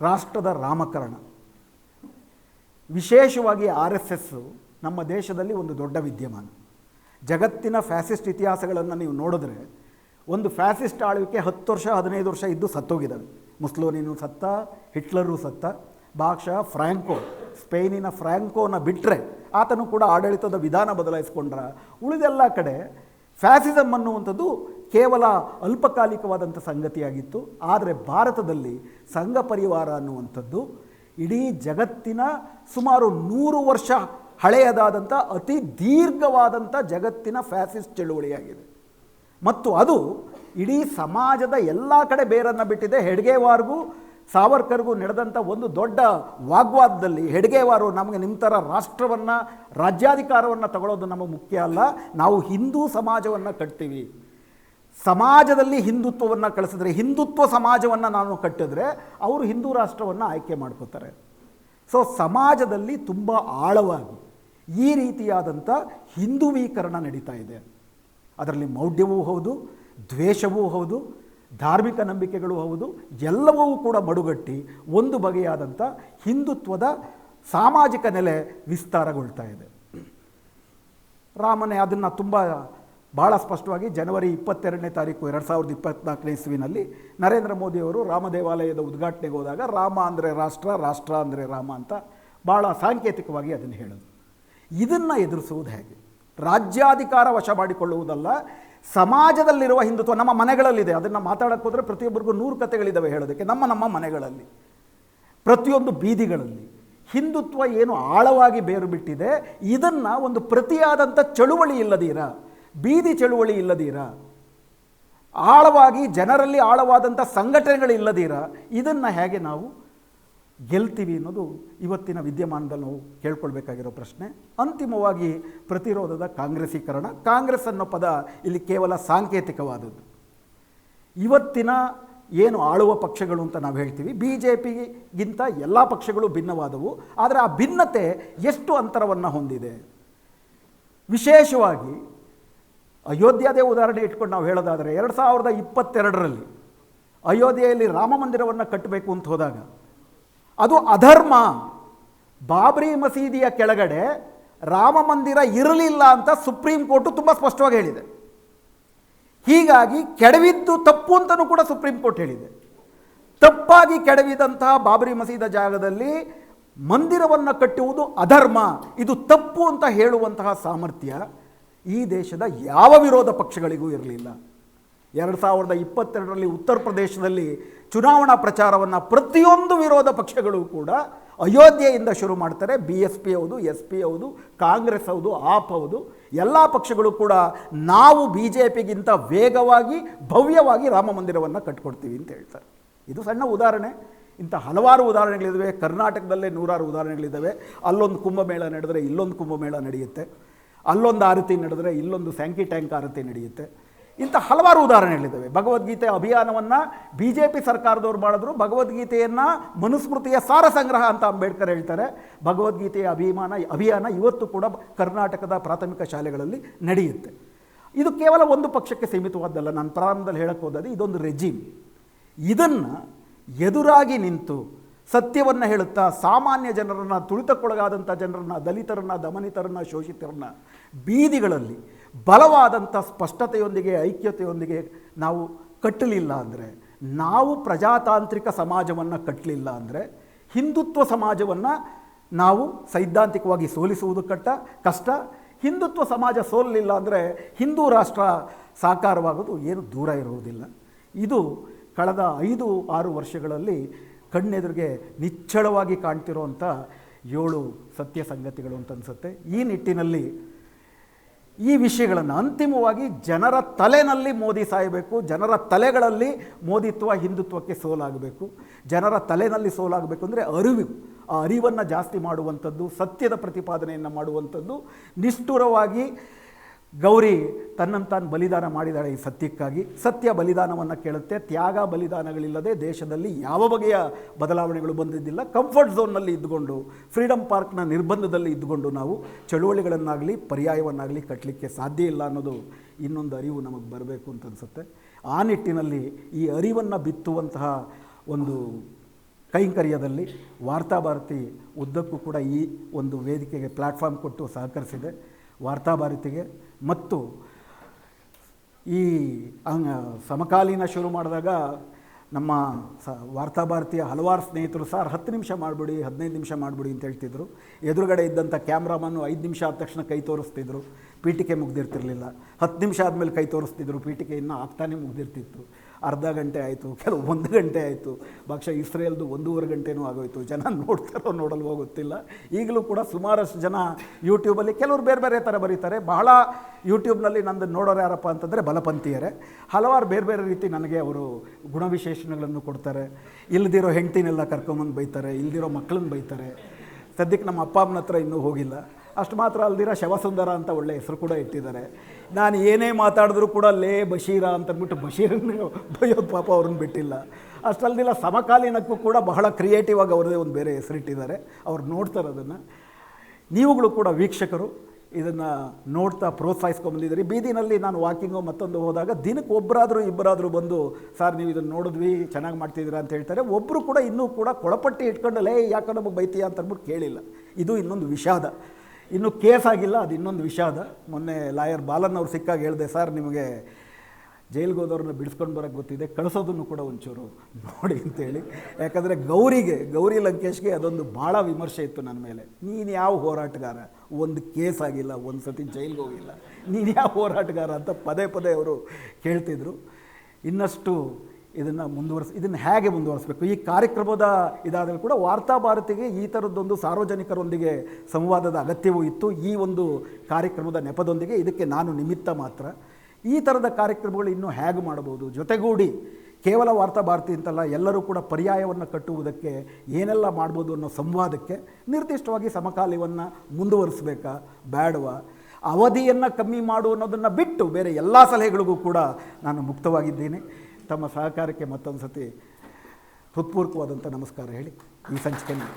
ರಾಷ್ಟ್ರದ ರಾಮಕರಣ. ವಿಶೇಷವಾಗಿ ಆರ್ ಎಸ್ ಎಸ್ಸು ನಮ್ಮ ದೇಶದಲ್ಲಿ ಒಂದು ದೊಡ್ಡ ವಿದ್ಯಮಾನ. ಜಗತ್ತಿನ ಫ್ಯಾಸಿಸ್ಟ್ ಇತಿಹಾಸಗಳನ್ನು ನೀವು ನೋಡಿದ್ರೆ, ಒಂದು ಫ್ಯಾಸಿಸ್ಟ್ ಆಳ್ವಿಕೆ ಹತ್ತು ವರ್ಷ, ಹದಿನೈದು ವರ್ಷ ಇದ್ದು ಸತ್ತೋಗಿದ್ದಾವೆ. ಮುಸ್ಲೋನಿನು ಸತ್ತ, ಹಿಟ್ಲರು ಸತ್ತ. ಭಾಗಶಃ ಫ್ರ್ಯಾಂಕೋ ಸ್ಪೇನಿನ ಫ್ರ್ಯಾಂಕೋನ ಬಿಟ್ಟರೆ ಆತನು ಕೂಡ ಆಡಳಿತದ ವಿಧಾನ ಬದಲಾಯಿಸ್ಕೊಂಡ್ರ. ಉಳಿದೆಲ್ಲ ಕಡೆ ಫ್ಯಾಸಿಸಮ್ ಅನ್ನುವಂಥದ್ದು ಕೇವಲ ಅಲ್ಪಕಾಲಿಕವಾದಂಥ ಸಂಗತಿಯಾಗಿತ್ತು. ಆದರೆ ಭಾರತದಲ್ಲಿ ಸಂಘ ಪರಿವಾರ ಅನ್ನುವಂಥದ್ದು ಇಡೀ ಜಗತ್ತಿನ ಸುಮಾರು ನೂರು ವರ್ಷ ಹಳೆಯದಾದಂಥ ಅತಿ ದೀರ್ಘವಾದಂಥ ಜಗತ್ತಿನ ಫ್ಯಾಸಿಸ್ಟ್ ಚಳುವಳಿಯಾಗಿದೆ. ಮತ್ತು ಅದು ಇಡೀ ಸಮಾಜದ ಎಲ್ಲ ಕಡೆ ಬೇರನ್ನು ಬಿಟ್ಟಿದೆ. ಹೆಡ್ಗೆವಾರ್ಗೂ, ಸಾವರ್ಕರ್ಗೂ ನಡೆದಂಥ ಒಂದು ದೊಡ್ಡ ವಾಗ್ವಾದದಲ್ಲಿ ಹೆಡ್ಗೆವಾರು ನಮಗೆ ನಿಮ್ಮ ಥರ ರಾಷ್ಟ್ರವನ್ನು, ರಾಜ್ಯಾಧಿಕಾರವನ್ನು ತಗೊಳ್ಳೋದು ನಮಗೆ ಮುಖ್ಯ ಅಲ್ಲ. ನಾವು ಹಿಂದೂ ಸಮಾಜವನ್ನು ಕಟ್ತೀವಿ. ಸಮಾಜದಲ್ಲಿ ಹಿಂದುತ್ವವನ್ನು ಕಳಿಸಿದ್ರೆ, ಹಿಂದುತ್ವ ಸಮಾಜವನ್ನು ನಾನು ಕಟ್ಟಿದ್ರೆ ಅವರು ಹಿಂದೂ ರಾಷ್ಟ್ರವನ್ನು ಆಯ್ಕೆ ಮಾಡ್ಕೋತಾರೆ. ಸೊ ಸಮಾಜದಲ್ಲಿ ತುಂಬ ಆಳವಾಗಿ ಈ ರೀತಿಯಾದಂಥ ಹಿಂದುವೀಕರಣ ನಡೀತಾ ಇದೆ. ಅದರಲ್ಲಿ ಮೌಢ್ಯವೂ ಹೌದು ದ್ವೇಷವೂ ಹೌದು, ಧಾರ್ಮಿಕ ನಂಬಿಕೆಗಳು ಹೌದು, ಎಲ್ಲವೂ ಕೂಡ ಮಡುಗಟ್ಟಿ ಒಂದು ಬಗೆಯಾದಂಥ ಹಿಂದುತ್ವದ ಸಾಮಾಜಿಕ ನೆಲೆ ವಿಸ್ತಾರಗೊಳ್ತಾ ಇದೆ. ರಾಮನೇ ಅದನ್ನು ತುಂಬ ಭಾಳ ಸ್ಪಷ್ಟವಾಗಿ ಜನವರಿ ಇಪ್ಪತ್ತೆರಡನೇ ತಾರೀಕು ಎರಡು ಸಾವಿರದ ಇಪ್ಪತ್ನಾಲ್ಕನೇ ಇಸ್ವಿನಲ್ಲಿ ನರೇಂದ್ರ ಮೋದಿಯವರು ರಾಮ ದೇವಾಲಯದ ಉದ್ಘಾಟನೆಗೆ ಹೋದಾಗ ರಾಮ ಅಂದರೆ ರಾಷ್ಟ್ರ ರಾಷ್ಟ್ರ ಅಂದರೆ ರಾಮ ಅಂತ ಭಾಳ ಸಾಂಕೇತಿಕವಾಗಿ ಅದನ್ನು ಹೇಳೋದು ಇದನ್ನು ಎದುರಿಸುವುದು ಹೇಗೆ? ರಾಜ್ಯಾಧಿಕಾರ ವಶ ಮಾಡಿಕೊಳ್ಳುವುದಲ್ಲ ಸಮಾಜದಲ್ಲಿರುವ ಹಿಂದುತ್ವ ನಮ್ಮ ಮನೆಗಳಲ್ಲಿದೆ. ಅದನ್ನು ಮಾತಾಡೋಕ್ಕೆ ಹೋದರೆ ಪ್ರತಿಯೊಬ್ಬರಿಗೂ ನೂರು ಕಥೆಗಳಿದ್ದಾವೆ ಹೇಳೋದಕ್ಕೆ. ನಮ್ಮ ನಮ್ಮ ಮನೆಗಳಲ್ಲಿ, ಪ್ರತಿಯೊಂದು ಬೀದಿಗಳಲ್ಲಿ ಹಿಂದುತ್ವ ಏನು ಆಳವಾಗಿ ಬೇರು ಬಿಟ್ಟಿದೆ ಇದನ್ನು ಒಂದು ಪ್ರತಿಯಾದಂಥ ಚಳುವಳಿ ಇಲ್ಲದೀರ? ಬೀದಿ ಚಳುವಳಿ ಇಲ್ಲದೀರ? ಆಳವಾಗಿ ಜನರಲ್ಲಿ ಆಳವಾದಂಥ ಸಂಘಟನೆಗಳಿಲ್ಲದೀರ? ಇದನ್ನು ಹೇಗೆ ನಾವು ಗೆಲ್ತೀವಿ ಅನ್ನೋದು ಇವತ್ತಿನ ವಿದ್ಯಮಾನದಲ್ಲಿ ನಾವು ಕೇಳ್ಕೊಳ್ಬೇಕಾಗಿರೋ ಪ್ರಶ್ನೆ. ಅಂತಿಮವಾಗಿ ಪ್ರತಿರೋಧದ ಕಾಂಗ್ರೆಸೀಕರಣ ಕಾಂಗ್ರೆಸ್ ಅನ್ನೋ ಪದ ಇಲ್ಲಿ ಕೇವಲ ಸಾಂಕೇತಿಕವಾದದ್ದು. ಇವತ್ತಿನ ಏನು ಆಳುವ ಪಕ್ಷಗಳು ಅಂತ ನಾವು ಹೇಳ್ತೀವಿ ಬಿ ಜೆ ಪಿಗಿಂತ ಎಲ್ಲ ಪಕ್ಷಗಳು ಭಿನ್ನವಾದವು, ಆದರೆ ಆ ಭಿನ್ನತೆ ಎಷ್ಟು ಅಂತರವನ್ನು ಹೊಂದಿದೆ? ವಿಶೇಷವಾಗಿ ಅಯೋಧ್ಯದೇ ಉದಾಹರಣೆ ಇಟ್ಕೊಂಡು ನಾವು ಹೇಳೋದಾದರೆ, ಎರಡು ಸಾವಿರದ ಇಪ್ಪತ್ತೆರಡರಲ್ಲಿ ಅಯೋಧ್ಯೆಯಲ್ಲಿ ರಾಮ ಮಂದಿರವನ್ನು ಕಟ್ಟಬೇಕು ಅಂತ ಹೋದಾಗ ಅದು ಅಧರ್ಮ. ಬಾಬ್ರಿ ಮಸೀದಿಯ ಕೆಳಗಡೆ ರಾಮ ಮಂದಿರ ಇರಲಿಲ್ಲ ಅಂತ ಸುಪ್ರೀಂ ಕೋರ್ಟು ತುಂಬ ಸ್ಪಷ್ಟವಾಗಿ ಹೇಳಿದೆ. ಹೀಗಾಗಿ ಕೆಡವಿದ್ದು ತಪ್ಪು ಅಂತಲೂ ಕೂಡ ಸುಪ್ರೀಂ ಕೋರ್ಟ್ ಹೇಳಿದೆ. ತಪ್ಪಾಗಿ ಕೆಡವಿದಂತಹ ಬಾಬರಿ ಮಸೀದ ಜಾಗದಲ್ಲಿ ಮಂದಿರವನ್ನು ಕಟ್ಟುವುದು ಅಧರ್ಮ. ಇದು ತಪ್ಪು ಅಂತ ಹೇಳುವಂತಹ ಸಾಮರ್ಥ್ಯ ಈ ದೇಶದ ಯಾವ ವಿರೋಧ ಪಕ್ಷಗಳಿಗೂ ಇರಲಿಲ್ಲ. ಎರಡು ಸಾವಿರದ ಇಪ್ಪತ್ತೆರಡರಲ್ಲಿ ಉತ್ತರ ಪ್ರದೇಶದಲ್ಲಿ ಚುನಾವಣಾ ಪ್ರಚಾರವನ್ನು ಪ್ರತಿಯೊಂದು ವಿರೋಧ ಪಕ್ಷಗಳು ಕೂಡ ಅಯೋಧ್ಯೆಯಿಂದ ಶುರು ಮಾಡ್ತಾರೆ. ಬಿ ಎಸ್ ಪಿ ಹೌದು ಎಸ್ ಪಿ ಹೌದು, ಕಾಂಗ್ರೆಸ್ ಹೌದು ಆಪ್ ಹೌದು. ಎಲ್ಲ ಪಕ್ಷಗಳು ಕೂಡ ನಾವು ಬಿ ಜೆ ಪಿಗಿಂತ ವೇಗವಾಗಿ, ಭವ್ಯವಾಗಿ ರಾಮ ಮಂದಿರವನ್ನು ಕಟ್ಕೊಡ್ತೀವಿ ಅಂತ ಹೇಳ್ತಾರೆ. ಇದು ಸಣ್ಣ ಉದಾಹರಣೆ. ಇಂಥ ಹಲವಾರು ಉದಾಹರಣೆಗಳಿದ್ದಾವೆ. ಕರ್ನಾಟಕದಲ್ಲೇ ನೂರಾರು ಉದಾಹರಣೆಗಳಿದ್ದಾವೆ. ಅಲ್ಲೊಂದು ಕುಂಭಮೇಳ ನಡೆದರೆ ಇಲ್ಲೊಂದು ಕುಂಭಮೇಳ ನಡೆಯುತ್ತೆ. ಅಲ್ಲೊಂದು ಆರತಿ ನಡೆದರೆ ಇಲ್ಲೊಂದು ಸ್ಯಾಂಕಿ ಟ್ಯಾಂಕ್ ಆರತಿ ನಡೆಯುತ್ತೆ. ಇಂಥ ಹಲವಾರು ಉದಾಹರಣೆಗಳಿದ್ದಾವೆ. ಭಗವದ್ಗೀತೆ ಅಭಿಯಾನವನ್ನು ಬಿ ಜೆ ಪಿ ಸರ್ಕಾರದವ್ರು ಮಾಡಿದ್ರು. ಭಗವದ್ಗೀತೆಯನ್ನು ಮನುಸ್ಮೃತಿಯ ಸಾರ ಸಂಗ್ರಹ ಅಂತ ಅಂಬೇಡ್ಕರ್ ಹೇಳ್ತಾರೆ. ಭಗವದ್ಗೀತೆಯ ಅಭಿಮಾನ, ಅಭಿಯಾನ ಇವತ್ತು ಕೂಡ ಕರ್ನಾಟಕದ ಪ್ರಾಥಮಿಕ ಶಾಲೆಗಳಲ್ಲಿ ನಡೆಯುತ್ತೆ. ಇದು ಕೇವಲ ಒಂದು ಪಕ್ಷಕ್ಕೆ ಸೀಮಿತವಾದ್ದಲ್ಲ. ನಾನು ಪ್ರಾರಂಭದಲ್ಲಿ ಹೇಳಕ್ಕೆ ಹೋದಲ್ಲಿ ಇದೊಂದು ರೆಜಿಮ್. ಇದನ್ನು ಎದುರಾಗಿ ನಿಂತು ಸತ್ಯವನ್ನು ಹೇಳುತ್ತಾ ಸಾಮಾನ್ಯ ಜನರನ್ನು ತುಳಿತಕ್ಕೊಳಗಾದಂಥ ಜನರನ್ನು, ದಲಿತರನ್ನು, ದಮನಿತರನ್ನು, ಶೋಷಿತರನ್ನು ಬೀದಿಗಳಲ್ಲಿ ಬಲವಾದಂಥ ಸ್ಪಷ್ಟತೆಯೊಂದಿಗೆ, ಐಕ್ಯತೆಯೊಂದಿಗೆ ನಾವು ಕಟ್ಟಲಿಲ್ಲ ಅಂದರೆ, ನಾವು ಪ್ರಜಾತಾಂತ್ರಿಕ ಸಮಾಜವನ್ನು ಕಟ್ಟಲಿಲ್ಲ ಅಂದರೆ, ಹಿಂದುತ್ವ ಸಮಾಜವನ್ನು ನಾವು ಸೈದ್ಧಾಂತಿಕವಾಗಿ ಸೋಲಿಸುವುದು ಕಟ್ಟ, ಕಷ್ಟ. ಹಿಂದುತ್ವ ಸಮಾಜ ಸೋಲಲಿಲ್ಲ ಅಂದರೆ ಹಿಂದೂ ರಾಷ್ಟ್ರ ಸಾಕಾರವಾಗೋದು ಏನು ದೂರ ಇರುವುದಿಲ್ಲ. ಇದು ಕಳೆದ ಐದು, ಆರು ವರ್ಷಗಳಲ್ಲಿ ಕಣ್ಣೆದುರಿಗೆ ನಿಚ್ಚಳವಾಗಿ ಕಾಣ್ತಿರುವಂಥ ಏಳು ಸತ್ಯ ಸಂಗತಿಗಳು ಅಂತ ಅನಿಸುತ್ತೆ. ಈ ನಿಟ್ಟಿನಲ್ಲಿ ಈ ವಿಷಯಗಳನ್ನು ಅಂತಿಮವಾಗಿ ಜನರ ತಲೆನಲ್ಲಿ ಮೋದಿ ಸಾಯಬೇಕು, ಜನರ ತಲೆಗಳಲ್ಲಿ ಮೋದಿತ್ವ ಹಿಂದುತ್ವಕ್ಕೆ ಸೋಲಾಗಬೇಕು, ಜನರ ತಲೆನಲ್ಲಿ ಸೋಲಾಗಬೇಕು ಅಂದರೆ ಅರಿವು. ಆ ಅರಿವನ್ನು ಜಾಸ್ತಿ ಮಾಡುವಂಥದ್ದು, ಸತ್ಯದ ಪ್ರತಿಪಾದನೆಯನ್ನು ಮಾಡುವಂಥದ್ದು, ನಿಷ್ಠುರವಾಗಿ ಗೌರಿ ತನ್ನನ್ನು ತಾನು ಬಲಿದಾನ ಮಾಡಿದಾಳೆ ಈ ಸತ್ಯಕ್ಕಾಗಿ. ಸತ್ಯ ಬಲಿದಾನವನ್ನು ಕೇಳುತ್ತೆ. ತ್ಯಾಗ ಬಲಿದಾನಗಳಿಲ್ಲದೆ ದೇಶದಲ್ಲಿ ಯಾವ ಬಗೆಯ ಬದಲಾವಣೆಗಳು ಬಂದಿದ್ದಿಲ್ಲ. ಕಂಫರ್ಟ್ ಝೋನ್ನಲ್ಲಿ ಇದ್ದುಕೊಂಡು ಫ್ರೀಡಮ್ ಪಾರ್ಕ್ನ ನಿರ್ಬಂಧದಲ್ಲಿ ಇದ್ದುಕೊಂಡು ನಾವು ಚಳುವಳಿಗಳನ್ನಾಗಲಿ, ಪರ್ಯಾಯವನ್ನಾಗಲಿ ಕಟ್ಟಲಿಕ್ಕೆ ಸಾಧ್ಯ ಇಲ್ಲ ಅನ್ನೋದು ಇನ್ನೊಂದು ಅರಿವು ನಮಗೆ ಬರಬೇಕು ಅಂತ ಅನಿಸುತ್ತೆ. ಆ ನಿಟ್ಟಿನಲ್ಲಿ ಈ ಅರಿವನ್ನು ಬಿತ್ತುವಂತಹ ಒಂದು ಕೈಂಕರ್ಯದಲ್ಲಿ ವಾರ್ತಾಭಾರತಿ ಉದ್ದಕ್ಕೂ ಕೂಡ ಈ ಒಂದು ವೇದಿಕೆಗೆ ಪ್ಲ್ಯಾಟ್ಫಾರ್ಮ್ ಕೊಟ್ಟು ಸಹಕರಿಸಿದೆ. ವಾರ್ತಾಭಾರತಿಗೆ ಮತ್ತು ಈ ಸಮಕಾಲೀನ ಶುರು ಮಾಡಿದಾಗ ನಮ್ಮ ಸ ವಾರ್ತಾಭಾರತಿಯ ಹಲವಾರು ಸ್ನೇಹಿತರು, ಸರ್, ಹತ್ತು ನಿಮಿಷ ಮಾಡಿಬಿಡಿ, ಹದಿನೈದು ನಿಮಿಷ ಮಾಡಿಬಿಡಿ ಅಂತ ಹೇಳ್ತಿದ್ರು. ಎದುರುಗಡೆ ಇದ್ದಂಥ ಕ್ಯಾಮ್ರಾಮನ್ನು ಐದು ನಿಮಿಷ ಆದ ತಕ್ಷಣ ಕೈ ತೋರಿಸ್ತಿದ್ರು. ಪೀಠಿಕೆ ಮುಗ್ದಿರ್ತಿರ್ಲಿಲ್ಲ. ಹತ್ತು ನಿಮಿಷ ಆದಮೇಲೆ ಕೈ ತೋರಿಸ್ತಿದ್ರು. ಪೀಠಿಕೆ ಇನ್ನೂ ಆಗ್ತಾನೆ ಮುಗ್ದಿರ್ತಿತ್ತು. ಅರ್ಧ ಗಂಟೆ ಆಯಿತು, ಕೆಲವು ಒಂದು ಗಂಟೆ ಆಯಿತು, ಬಹುಶಃ ಇಸ್ರೇಲ್ದು ಒಂದೂವರೆ ಗಂಟೆನೂ ಆಗೋಯ್ತು. ಜನ ನೋಡ್ತಾರೋ ನೋಡಲ್ವೋ ಗೊತ್ತಿಲ್ಲ. ಈಗಲೂ ಕೂಡ ಸುಮಾರಷ್ಟು ಜನ ಯೂಟ್ಯೂಬಲ್ಲಿ ಕೆಲವರು ಬೇರೆ ಬೇರೆ ಥರ ಬರೀತಾರೆ. ಬಹಳ ಯೂಟ್ಯೂಬ್ನಲ್ಲಿ ನಂದು ನೋಡೋರು ಯಾರಪ್ಪ ಅಂತಂದರೆ ಬಲಪಂಥೀಯರೇ. ಹಲವಾರು ಬೇರೆ ಬೇರೆ ರೀತಿ ನನಗೆ ಅವರು ಗುಣವಿಶೇಷಣಗಳನ್ನು ಕೊಡ್ತಾರೆ. ಇಲ್ದಿರೋ ಹೆಂಡ್ತಿನೆಲ್ಲ ಕರ್ಕೊಂಬಂದು ಬೈತಾರೆ, ಇಲ್ದಿರೋ ಮಕ್ಕಳನ್ನ ಬೈತಾರೆ. ಸದ್ಯಕ್ಕೆ ನಮ್ಮ ಅಪ್ಪ ಅಮ್ಮನ ಹತ್ರ ಇನ್ನೂ ಹೋಗಿಲ್ಲ. ಅಷ್ಟು ಮಾತ್ರ ಅಲ್ದಿರ ಶವಸುಂದರ ಅಂತ ಒಳ್ಳೆ ಹೆಸರು ಕೂಡ ಇಟ್ಟಿದ್ದಾರೆ. ನಾನು ಏನೇ ಮಾತಾಡಿದ್ರು ಕೂಡ ಲೇ ಬಶೀರ ಅಂತಂದ್ಬಿಟ್ಟು ಬಶೀರನ್ನು ಬೈಯೋದು ಪಾಪ ಅವ್ರನ್ನ ಬಿಟ್ಟಿಲ್ಲ. ಅಷ್ಟಲ್ದಿಲ್ಲ ಸಮಕಾಲೀನಕ್ಕೂ ಕೂಡ ಬಹಳ ಕ್ರಿಯೇಟಿವ್ ಆಗಿ ಅವ್ರದ್ದೇ ಒಂದು ಬೇರೆ ಹೆಸರಿಟ್ಟಿದ್ದಾರೆ ಅವ್ರು ನೋಡ್ತಾರೆ ಅದನ್ನು ನೀವುಗಳು ಕೂಡ ವೀಕ್ಷಕರು ಇದನ್ನು ನೋಡ್ತಾ ಪ್ರೋತ್ಸಾಹಿಸ್ಕೊಂಬಂದಿದ್ದೀರಿ ಬೀದಿನಲ್ಲಿ ನಾನು ವಾಕಿಂಗು ಮತ್ತೊಂದು ಹೋದಾಗ ದಿನಕ್ಕೆ ಒಬ್ಬರಾದರೂ ಇಬ್ಬರಾದರೂ ಬಂದು, ಸರ್ ನೀವು ಇದನ್ನು ನೋಡಿದ್ವಿ, ಚೆನ್ನಾಗಿ ಮಾಡ್ತಿದ್ದೀರಾ? ಅಂತ ಹೇಳ್ತಾರೆ. ಒಬ್ಬರು ಕೂಡ ಇನ್ನೂ ಕೂಡ ಕೊಳಪಟ್ಟಿ ಇಟ್ಕೊಂಡಲ್ಲೇ ಯಾಕೆ ನಮಗೆ ಬೈತೀಯ? ಅಂತ ಅಂದ್ಬಿಟ್ಟು ಕೇಳಿಲ್ಲ. ಇದು ಇನ್ನೊಂದು ವಿಷಾದ. ಇನ್ನೂ ಕೇಸ್ ಆಗಿಲ್ಲ, ಅದು ಇನ್ನೊಂದು ವಿಷಾದ ಮೊನ್ನೆ ಲಾಯರ್ ಬಾಲನ್ ಅವ್ರು ಸಿಕ್ಕಾಗ ಹೇಳಿದೆ, ಸರ್, ನಿಮಗೆ ಜೈಲ್ಗೆ ಹೋದವ್ರನ್ನ ಬಿಡಿಸ್ಕೊಂಡು ಬರೋಕ್ಕೆ ಗೊತ್ತಿದೆ, ಕಳಿಸೋದನ್ನು ಕೂಡ ಒಂಚೂರು ನೋಡಿ ಅಂತೇಳಿ. ಯಾಕಂದರೆ ಗೌರಿಗೆ, ಗೌರಿ ಲಂಕೇಶ್ಗೆ ಅದೊಂದು ಭಾಳ ವಿಮರ್ಶೆ ಇತ್ತು ನನ್ನ ಮೇಲೆ. ನೀನು ಯಾವ ಹೋರಾಟಗಾರ? ಒಂದು ಕೇಸ್ ಆಗಿಲ್ಲ, ಒಂದು ಸತಿ ಜೈಲ್ಗೆ ಹೋಗಿಲ್ಲ. ನೀನು ಯಾವ ಹೋರಾಟಗಾರ? ಅಂತ ಪದೇ ಪದೇ ಅವರು ಕೇಳ್ತಿದ್ರು. ಇನ್ನಷ್ಟು ಇದನ್ನು ಮುಂದುವರಿಸ, ಇದನ್ನು ಹೇಗೆ ಮುಂದುವರಿಸಬೇಕು? ಈ ಕಾರ್ಯಕ್ರಮದ ಇದಾದರೂ ಕೂಡ ವಾರ್ತಾಭಾರತಿಗೆ ಈ ಥರದ್ದೊಂದು ಸಾರ್ವಜನಿಕರೊಂದಿಗೆ ಸಂವಾದದ ಅಗತ್ಯವೂ ಇತ್ತು. ಈ ಒಂದು ಕಾರ್ಯಕ್ರಮದ ನೆಪದೊಂದಿಗೆ ಇದಕ್ಕೆ ನಾನು ನಿಮಿತ್ತ ಮಾತ್ರ. ಈ ಥರದ ಕಾರ್ಯಕ್ರಮಗಳು ಇನ್ನೂ ಹೇಗೆ ಮಾಡಬಹುದು? ಜೊತೆಗೂಡಿ ಕೇವಲ ವಾರ್ತಾಭಾರತಿ ಅಂತಲ್ಲ, ಎಲ್ಲರೂ ಕೂಡ ಪರ್ಯಾಯವನ್ನು ಕಟ್ಟುವುದಕ್ಕೆ ಏನೆಲ್ಲ ಮಾಡ್ಬೋದು ಅನ್ನೋ ಸಂವಾದಕ್ಕೆ ನಿರ್ದಿಷ್ಟವಾಗಿ ಸಮಕಾಲೀವನ್ನು ಮುಂದುವರಿಸಬೇಕಾ? ಬೇಡವಾ ಅವಧಿಯನ್ನು ಕಮ್ಮಿ ಮಾಡು ಅನ್ನೋದನ್ನು ಬಿಟ್ಟು ಬೇರೆ ಎಲ್ಲ ಸಲಹೆಗಳಿಗೂ ಕೂಡ ನಾನು ಮುಕ್ತವಾಗಿದ್ದೀನಿ. ತಮ್ಮ ಸಹಕಾರಕ್ಕೆ ಮತ್ತೊಂದು ಸತಿ ಹೃತ್ಪೂರ್ವಕವಾದಂಥ ನಮಸ್ಕಾರ ಹೇಳಿ ಈ ಸಂಚಿಕೆಯಲ್ಲಿ